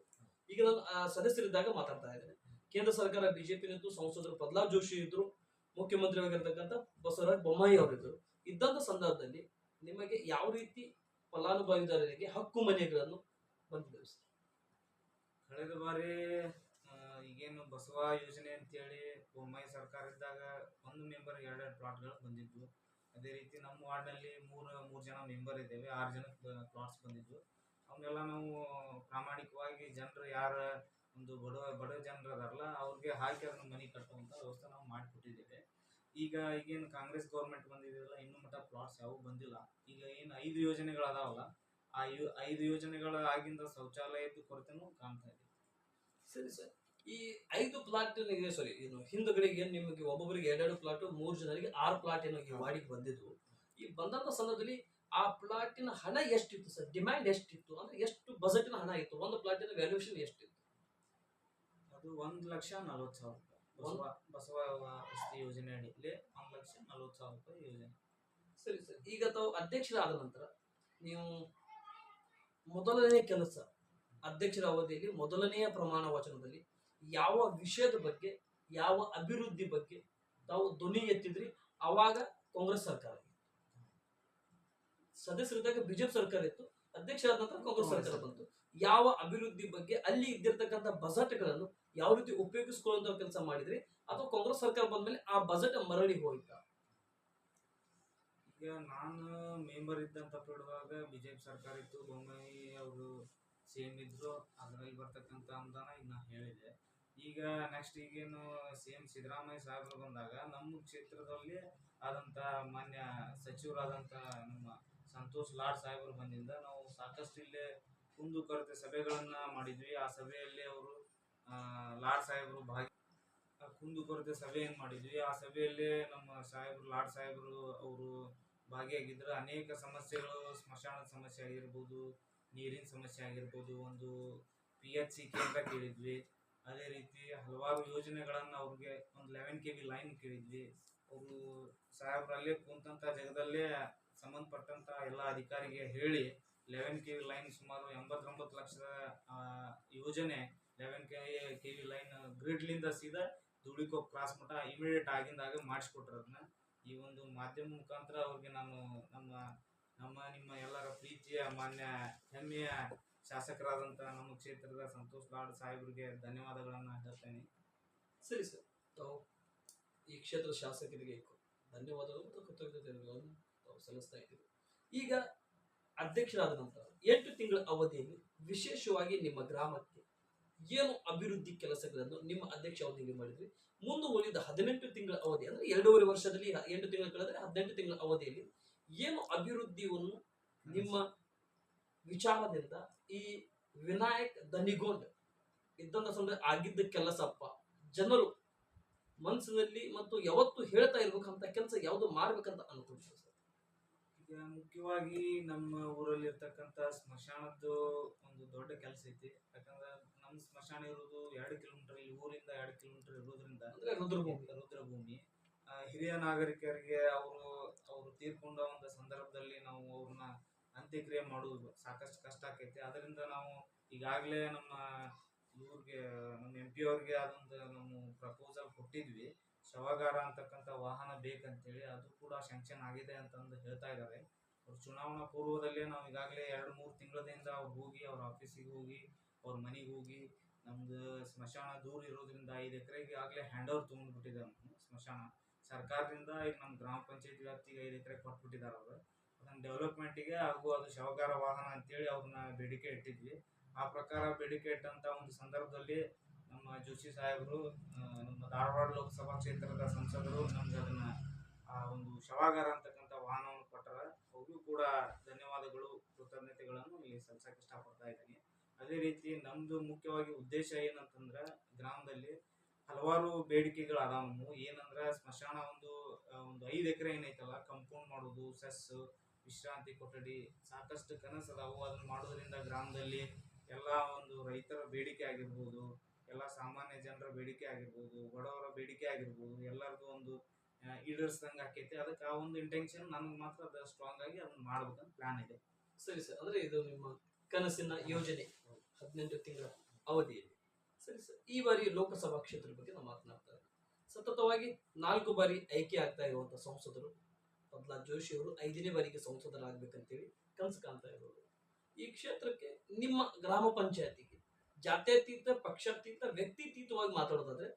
ಈಗ ನಾನು ಸದಸ್ಯರಿದ್ದಾಗ ಮಾತಾಡ್ತಾ ಇದ್ದೇನೆ. ಕೇಂದ್ರ ಸರ್ಕಾರ ಬಿಜೆಪಿ ನಿಂತು ಸಂಸದರು ಪ್ರಹ್ಲಾದ್ ಜೋಶಿ ಇದ್ರು, ಮುಖ್ಯಮಂತ್ರಿ ಆಗಿರ್ತಕ್ಕಂಥ ಬಸವರಾಜ ಬೊಮ್ಮಾಯಿ ಅವರಿದ್ರು ಇದ್ದಂತ ಸಂದರ್ಭದಲ್ಲಿ ನಿಮಗೆ ಯಾವ ರೀತಿ ಫಲಾನುಭವಿದಾರರಿಗೆ ಹಕ್ಕು ಮನೆಗಳನ್ನು ಬಂದಿದೆ? ಕಳೆದ ಬಾರಿ ಈಗೇನು ಬಸವ ಯೋಜನೆ ಅಂತೇಳಿ ಬೊಮ್ಮಾಯಿ ಸರ್ಕಾರ ಇದ್ದಾಗ ಒಂದು ಮೆಂಬರ್ ಎರಡೆರಡು ಪ್ಲಾಟ್ಗಳು ಬಂದಿದ್ವು. ಅದೇ ರೀತಿ ನಮ್ಮ ವಾರ್ಡ್ನಲ್ಲಿ ಮೂರು ಮೂರು ಜನ ಮೆಂಬರ್ ಇದ್ದೇವೆ, ಆರು ಜನ ಪ್ಲಾಟ್ಸ್ ಬಂದಿದ್ವು. ಅವನ್ನೆಲ್ಲ ನಾವು ಪ್ರಾಮಾಣಿಕವಾಗಿ ಜನರು ಯಾರ ಒಂದು ಬಡವ ಬಡ ಜನರು ಅದಾರಲ್ಲ, ಅವ್ರಿಗೆ ಹಾಕಿ ಅದನ್ನ ಮನೆ ಕಟ್ಟುವಂಥ ವ್ಯವಸ್ಥೆ ನಾವು ಮಾಡಿಕೊಟ್ಟಿದ್ದೇವೆ. ಈಗ ಈಗೇನು ಕಾಂಗ್ರೆಸ್ ಗೌರ್ಮೆಂಟ್ ಬಂದಿದೆಯಲ್ಲ, ಇನ್ನು ಮಟ್ಟ ಪ್ಲಾಟ್ಸ್ ಯಾವೂ ಬಂದಿಲ್ಲ. ಈಗ ಏನು ಐದು ಯೋಜನೆಗಳು ಅದಾವಲ್ಲ, ಆ ಐದು ಯೋಜನೆಗಳ ಆಗಿಂದ ಶೌಚಾಲಯದ ಕೊರತೆನೂ ಕಾಣ್ತಾ ಇದೆ. ಸರಿ ಸರ್. ಈ ಐದು ಪ್ಲಾಟ್ ಸಾರಿ ಏನು ಹಿಂದುಗಡೆಗೆ ಏನ್ ನಿಮಗೆ ಒಬ್ಬೊಬ್ಬರಿಗೆ ಎರಡೆರಡು ಪ್ಲಾಟ್ ಮೂರು ಜನರಿಗೆ ಆರು ಪ್ಲಾಟ್ ಏನೋ ಈ ವಾಡಿಗೆ ಬಂದಿದ್ವು. ಈ ಬಂದಂತ ಸಂದರ್ಭದಲ್ಲಿ ಆ ಪ್ಲಾಟಿನ ಹಣ ಎಷ್ಟಿತ್ತು ಸರ್ ಡಿಮ್ಯಾಂಡ್ ಎಷ್ಟಿತ್ತು? ಅಂದ್ರೆ ಎಷ್ಟು ಬಜೆಟ್ನ ಹಣ ಇತ್ತು? ಒಂದು ಪ್ಲಾಟಿನ ವ್ಯಾಲ್ಯೂಷನ್ ಎಷ್ಟಿತ್ತು? ಅದು ಒಂದು ಲಕ್ಷ ನಲ್ವತ್ತು ಸಾವಿರ ರೂಪಾಯಿ. ಬಸವ ವಸತಿ ಯೋಜನೆ ಅಡಿಯಲ್ಲಿ ಒಂದು ಲಕ್ಷ ನಲ್ವತ್ತು ಸಾವಿರ ರೂಪಾಯಿ ಯೋಜನೆ. ಸರಿ ಸರ್ ಈಗ ತಾವು ಅಧ್ಯಕ್ಷರಾದ ನಂತರ ನೀವು ಮೊದಲನೇ ಕೆಲಸ ಅಧ್ಯಕ್ಷರ ಅವಧಿಯಲ್ಲಿ ಮೊದಲನೆಯ ಪ್ರಮಾಣ ವಚನದಲ್ಲಿ ಯಾವ ವಿಷಯದ ಬಗ್ಗೆ ಯಾವ ಅಭಿವೃದ್ಧಿ ಬಗ್ಗೆ ತಾವು ಧ್ವನಿ ಎತ್ತಿದ್ರಿ ಅವಾಗ ಕಾಂಗ್ರೆಸ್ ಸರ್ಕಾರ. ಸದಸ್ಯರಿದ್ದಾಗ ಬಿಜೆಪಿ ಸರ್ಕಾರ ಇತ್ತು ಅಧ್ಯಕ್ಷ ಆದ ನಂತರ ಕಾಂಗ್ರೆಸ್ ಸರ್ಕಾರ ಬಂತು. ಯಾವ ಅಭಿವೃದ್ಧಿ ಬಗ್ಗೆ ಅಲ್ಲಿ ಇದ್ದಿರ್ತಕ್ಕಂಥ ಬಜೆಟ್ಗಳನ್ನು ಯಾವ ರೀತಿ ಉಪಯೋಗಿಸಿಕೊಳ್ಳುವಂತ ಕೆಲಸ ಮಾಡಿದ್ರಿ ಅಥವಾ ಕಾಂಗ್ರೆಸ್ ಸರ್ಕಾರ ಬಂದ್ಮೇಲೆ ಆ ಬಜೆಟ್ ಮರಳಿ ಹೋಯ್ತಾ? ಈಗ ನಾನು ಮೆಂಬರ್ ಇದ್ದಂತ ಪಡುವಾಗ ಬಿಜೆಪಿ ಸರ್ಕಾರ ಇತ್ತು ಬೊಮ್ಮಾಯಿ ಅವರು ಸಿ ಎಂ ಇದ್ರು ಅದರಲ್ಲಿ ಬರ್ತಕ್ಕಂಥ ಅನುದಾನ ಈಗ ನಾನು ಹೇಳಿದೆ. ಈಗ ನೆಕ್ಸ್ಟ್ ಈಗೇನು ಸಿ ಎಂ ಸಿದ್ದರಾಮಯ್ಯ ಸಾಹೇಬರು ಬಂದಾಗ ನಮ್ಮ ಕ್ಷೇತ್ರದಲ್ಲಿ ಆದಂಥ ಮಾನ್ಯ ಸಚಿವರಾದಂಥ ನಮ್ಮ ಸಂತೋಷ್ ಲಾಡ್ ಸಾಹೇಬರು ಬಂದಿಂದ ನಾವು ಸಾಕಷ್ಟು ಇಲ್ಲೇ ಕುಂದುಕೊರತೆ ಸಭೆಗಳನ್ನು ಮಾಡಿದ್ವಿ. ಆ ಸಭೆಯಲ್ಲಿ ಅವರು ಲಾಡ್ ಸಾಹೇಬರು ಭಾಗಿ ಕುಂದು ಕೊರತೆ ಸಭೆಯನ್ನು ಮಾಡಿದ್ವಿ. ಆ ಸಭೆಯಲ್ಲಿ ನಮ್ಮ ಸಾಹೇಬರು, ಲಾಡ್ ಸಾಹೇಬರು ಅವರು ಭಾಗಿಯಾಗಿದ್ರು ಅನೇಕ ಸಮಸ್ಯೆಗಳು, ಸ್ಮಶಾನದ ಸಮಸ್ಯೆ ಆಗಿರ್ಬೋದು, ನೀರಿನ ಸಮಸ್ಯೆ ಆಗಿರ್ಬೋದು, ಒಂದು ಪಿ ಎಚ್ ಸಿ ಕೇಂದ್ರ ಕೇಳಿದ್ವಿ. ಅದೇ ರೀತಿ ಹಲವಾರು ಯೋಜನೆಗಳನ್ನು ಅವ್ರಿಗೆ ಒಂದು ಲೆವೆನ್ ಕೆ ಬಿ ಲೈನ್ ಕೇಳಿದ್ವಿ. ಅವರು ಸಾಹೇಬ್ರಲ್ಲೇ ಕುಂತಂತ ಜಾಗದಲ್ಲೇ ಸಂಬಂಧಪಟ್ಟಂತ ಎಲ್ಲ ಅಧಿಕಾರಿಗೆ ಹೇಳಿ ಲೆವೆನ್ ಕೆ ವಿ ಲೈನ್ ಸುಮಾರು ಎಂಬತ್ತೊಂಬತ್ತು ಲಕ್ಷದ ಯೋಜನೆ eleven K K V line ಗ್ರಿಡ್ಲಿಂದ ಸೀದಾ ಧೂಳಿಕೋ ಕ್ರಾಸ್ ಮಟ್ಟ ಇಮಿಡಿಯೇಟ್ ಆಗಿಂದಾಗ ಮಾಡಿಸ್ಕೊಟ್ರು ಅದನ್ನ ಈ ಒಂದು ಮಾಧ್ಯಮ ಮುಖಾಂತರ ಅವ್ರಿಗೆ ನಾನು ನಮ್ಮ ನಮ್ಮ ನಿಮ್ಮ ಎಲ್ಲರ ಪ್ರೀತಿಯ, ಮಾನ್ಯ, ಹೆಮ್ಮೆಯ ಶಾಸಕರಾದಂಥ ನಮ್ಮ ಕ್ಷೇತ್ರದ ಸಂತೋಷ್ ಲಾಡ್ ಸಾಹೇಬ್ರಿಗೆ ಧನ್ಯವಾದಗಳನ್ನು ಹೇಳ್ತೇನೆ. ಸರಿ ಸರ್. ತಾವು ಈ ಕ್ಷೇತ್ರದ ಶಾಸಕರಿಗೆ ಧನ್ಯವಾದಗಳು ಮತ್ತು ಕೃತಜ್ಞತೆಗಳನ್ನು ತಾವು ಸಲ್ಲಿಸ್ತಾ ಇದ್ದೀವಿ ಈಗ ಅಧ್ಯಕ್ಷರಾದ ನಂತರ ಎಂಟು ತಿಂಗಳ ಅವಧಿಯಲ್ಲಿ ವಿಶೇಷವಾಗಿ ನಿಮ್ಮ ಗ್ರಾಮಕ್ಕೆ ಏನು ಅಭಿವೃದ್ಧಿ ಕೆಲಸಗಳನ್ನು ನಿಮ್ಮ ಅಧ್ಯಕ್ಷ ಅವಧಿಯಲ್ಲಿ ಮಾಡಿದ್ರಿ? ಮುಂದುವರಿದ ಹದಿನೆಂಟು ತಿಂಗಳ ಅವಧಿ ಅಂದ್ರೆ ಎರಡೂವರೆ ವರ್ಷದಲ್ಲಿ ಎಂಟು ತಿಂಗಳು ಕಳೆದ್ರೆ ಹದಿನೆಂಟು ತಿಂಗಳ ಅವಧಿಯಲ್ಲಿ ಏನು ಅಭಿವೃದ್ಧಿಯನ್ನು ನಿಮ್ಮ ವಿಚಾರದಿಂದ ಈ ವಿನಾಯಕ್ ದನಿಗೋಂಡ್ ಇದ್ದಂತ ಸಂದರ್ಭ ಆಗಿದ್ದ ಕೆಲಸಪ್ಪ. ಜನರು ಮನಸ್ಸಿನಲ್ಲಿ ಮತ್ತು ಯಾವತ್ತು ಹೇಳ್ತಾ ಇರ್ಬೇಕಂತ ಕೆಲಸ ಯಾವುದು ಮಾಡ್ಬೇಕಂತ ಅನ್ಕೊಂಡ್ರು ಸರ್? ಈಗ ಮುಖ್ಯವಾಗಿ ನಮ್ಮ ಊರಲ್ಲಿ ಇರ್ತಕ್ಕಂಥ ಸ್ಮಶಾನದ್ದು ಒಂದು ದೊಡ್ಡ ಕೆಲಸ ಐತಿ. ಯಾಕಂದ್ರೆ ನಮ್ಮ ಸ್ಮಶಾನ ಇರೋದು ಎರಡು ಕಿಲೋಮೀಟರ್ ಇಲ್ಲಿ ಊರಿಂದ ಎರಡು ಕಿಲೋಮೀಟರ್ ಇರೋದ್ರಿಂದ ಅಂದ್ರೆ ರುದ್ರಭೂಮಿ. ರುದ್ರಭೂಮಿ. ಹಿರಿಯ ನಾಗರಿಕರಿಗೆ ಅವರು ಅವರು ತೀರ್ಕೊಂಡ ಒಂದು ಸಂದರ್ಭದಲ್ಲಿ ನಾವು ಅವ್ರನ್ನ ಅಂತ್ಯಕ್ರಿಯೆ ಮಾಡುವುದು ಸಾಕಷ್ಟು ಕಷ್ಟ ಆಕೈತಿ. ಅದರಿಂದ ನಾವು ಈಗಾಗಲೇ ನಮ್ಮ ಇವ್ರಿಗೆ, ನಮ್ಮ ಎಂ ಪಿ ಅವ್ರಿಗೆ ಅದೊಂದು ನಾವು ಪ್ರಪೋಸಲ್ ಕೊಟ್ಟಿದ್ವಿ. ಶವಗಾರ ಅಂತಕ್ಕಂಥ ವಾಹನ ಬೇಕಂತೇಳಿ ಅದು ಕೂಡ ಸ್ಯಾಂಕ್ಷನ್ ಆಗಿದೆ ಅಂತಂದು ಹೇಳ್ತಾ ಇದ್ದಾರೆ ಅವ್ರ ಚುನಾವಣಾ ಪೂರ್ವದಲ್ಲೇ ನಾವು ಈಗಾಗಲೇ ಎರಡು ಮೂರು ತಿಂಗಳದಿಂದ ಅವ್ರು ಹೋಗಿ, ಅವ್ರ ಆಫೀಸಿಗೆ ಹೋಗಿ, ಅವ್ರ ಮನೆಗೆ ಹೋಗಿ, ನಮ್ದು ಸ್ಮಶಾನ ದೂರ ಇರೋದ್ರಿಂದ ಐದು ಎಕರೆಗೆ ಆಗಲೇ ಹ್ಯಾಂಡ್ ಓವರ್ ತೊಗೊಂಡ್ಬಿಟ್ಟಿದ್ದಾರೆ. ಸ್ಮಶಾನ ಸರ್ಕಾರದಿಂದ ಈಗ ನಮ್ಮ ಗ್ರಾಮ ಪಂಚಾಯತ್ ವ್ಯಾಪ್ತಿಗೆ ಐದು ಎಕರೆ ಕೊಟ್ಬಿಟ್ಟಿದ್ದಾರೆ ಅವರು. ಡೆವಲಪ್ಮೆಂಟಿಗೆ ಹಾಗೂ ಅದು ಶವಗಾರ ವಾಹನ ಅಂತೇಳಿ ಅವ್ರನ್ನ ಬೇಡಿಕೆ ಇಟ್ಟಿದ್ವಿ. ಆ ಪ್ರಕಾರ ಬೇಡಿಕೆ ಇಟ್ಟಂತ ಒಂದು ಸಂದರ್ಭದಲ್ಲಿ ನಮ್ಮ ಜೋಶಿ ಸಾಹೇಬರು ನಮ್ಮ ಧಾರವಾಡ ಲೋಕಸಭಾ ಕ್ಷೇತ್ರದ ಸಂಸದರು ನಮ್ಗೆ ಅದನ್ನ, ಆ, ಒಂದು ಶವಾಗಾರ ಅಂತಕ್ಕಂಥ ವಾಹನವನ್ನು ಕೊಟ್ಟರ. ಅವ್ರಿಗೂ ಕೂಡ ಧನ್ಯವಾದಗಳು, ಕೃತಜ್ಞತೆಗಳನ್ನು ಇಲ್ಲಿ ಸಲ್ಸಕ್ಕೆ ಇಷ್ಟಪಡ್ತಾ ಇದ್ದೀನಿ. ಅದೇ ರೀತಿ ನಮ್ದು ಮುಖ್ಯವಾಗಿ ಉದ್ದೇಶ ಏನಂತಂದ್ರೆ ಗ್ರಾಮದಲ್ಲಿ ಹಲವಾರು ಬೇಡಿಕೆಗಳು ಅದಾವ. ಏನಂದ್ರೆ ಸ್ಮಶಾನ ಒಂದು ಒಂದು ಐದು ಎಕರೆ ಏನೈತಲ್ಲ ಕಂಪೌಂಡ್ ಮಾಡೋದು ಸೆಸ್ ವಿಶ್ರಾಂತಿ ಕೊಠಡಿ, ಸಾಕಷ್ಟು ಕನಸು ಅದಾವು ಅದನ್ನ ಮಾಡೋದ್ರಿಂದ ಗ್ರಾಮದಲ್ಲಿ ಎಲ್ಲ ಒಂದು ರೈತರ ಬೇಡಿಕೆ ಆಗಿರ್ಬೋದು, ಎಲ್ಲ ಸಾಮಾನ್ಯ ಜನರ ಬೇಡಿಕೆ ಆಗಿರ್ಬೋದು, ಬಡವರ ಬೇಡಿಕೆ ಆಗಿರ್ಬೋದು ಎಲ್ಲರದು ಒಂದು ಈಡೇರಿಸ್ದಂಗೆ ಆಕೈತಿ. ಅದಕ್ಕೆ ಆ ಒಂದು ಇಂಟೆನ್ಷನ್ ನನಗೆ ಮಾತ್ರ ಅದು ಸ್ಟ್ರಾಂಗ್ ಆಗಿ ಅದನ್ನ ಮಾಡ್ಬೇಕಂತ ಪ್ಲಾನ್ ಇದೆ. ಸರಿ ಸರ್, ಅಂದ್ರೆ ಇದು ನಿಮ್ಮ ಕನಸಿನ ಯೋಜನೆ ಹದಿನೆಂಟು ತಿಂಗಳ ಅವಧಿಯಲ್ಲಿ. ಸರಿ ಸರ್, ಈ ಬಾರಿ ಲೋಕಸಭಾ ಕ್ಷೇತ್ರದ ಬಗ್ಗೆ ನಾವು ಮಾತನಾಡ್ತಾ ಸತತವಾಗಿ ನಾಲ್ಕು ಬಾರಿ ಆಯ್ಕೆ ಆಗ್ತಾ ಇರುವಂತಹ ಸಂಸದರು ಪ್ರಹ್ಲಾದ್ ಜೋಶಿ ಅವರು ಐದನೇ ಬಾರಿಗೆ ಸಂಸದರಾಗಬೇಕಂತೇಳಿ ಕನಸು ಕಾಣ್ತಾ ಇರೋರು. ಈ ಕ್ಷೇತ್ರಕ್ಕೆ ನಿಮ್ಮ ಗ್ರಾಮ ಪಂಚಾಯತಿಗೆ, ಜಾತ್ಯತೀತ, ಪಕ್ಷಾತೀತ, ವ್ಯಕ್ತಿತೀತವಾಗಿ ಮಾತಾಡೋದಾದ್ರೆ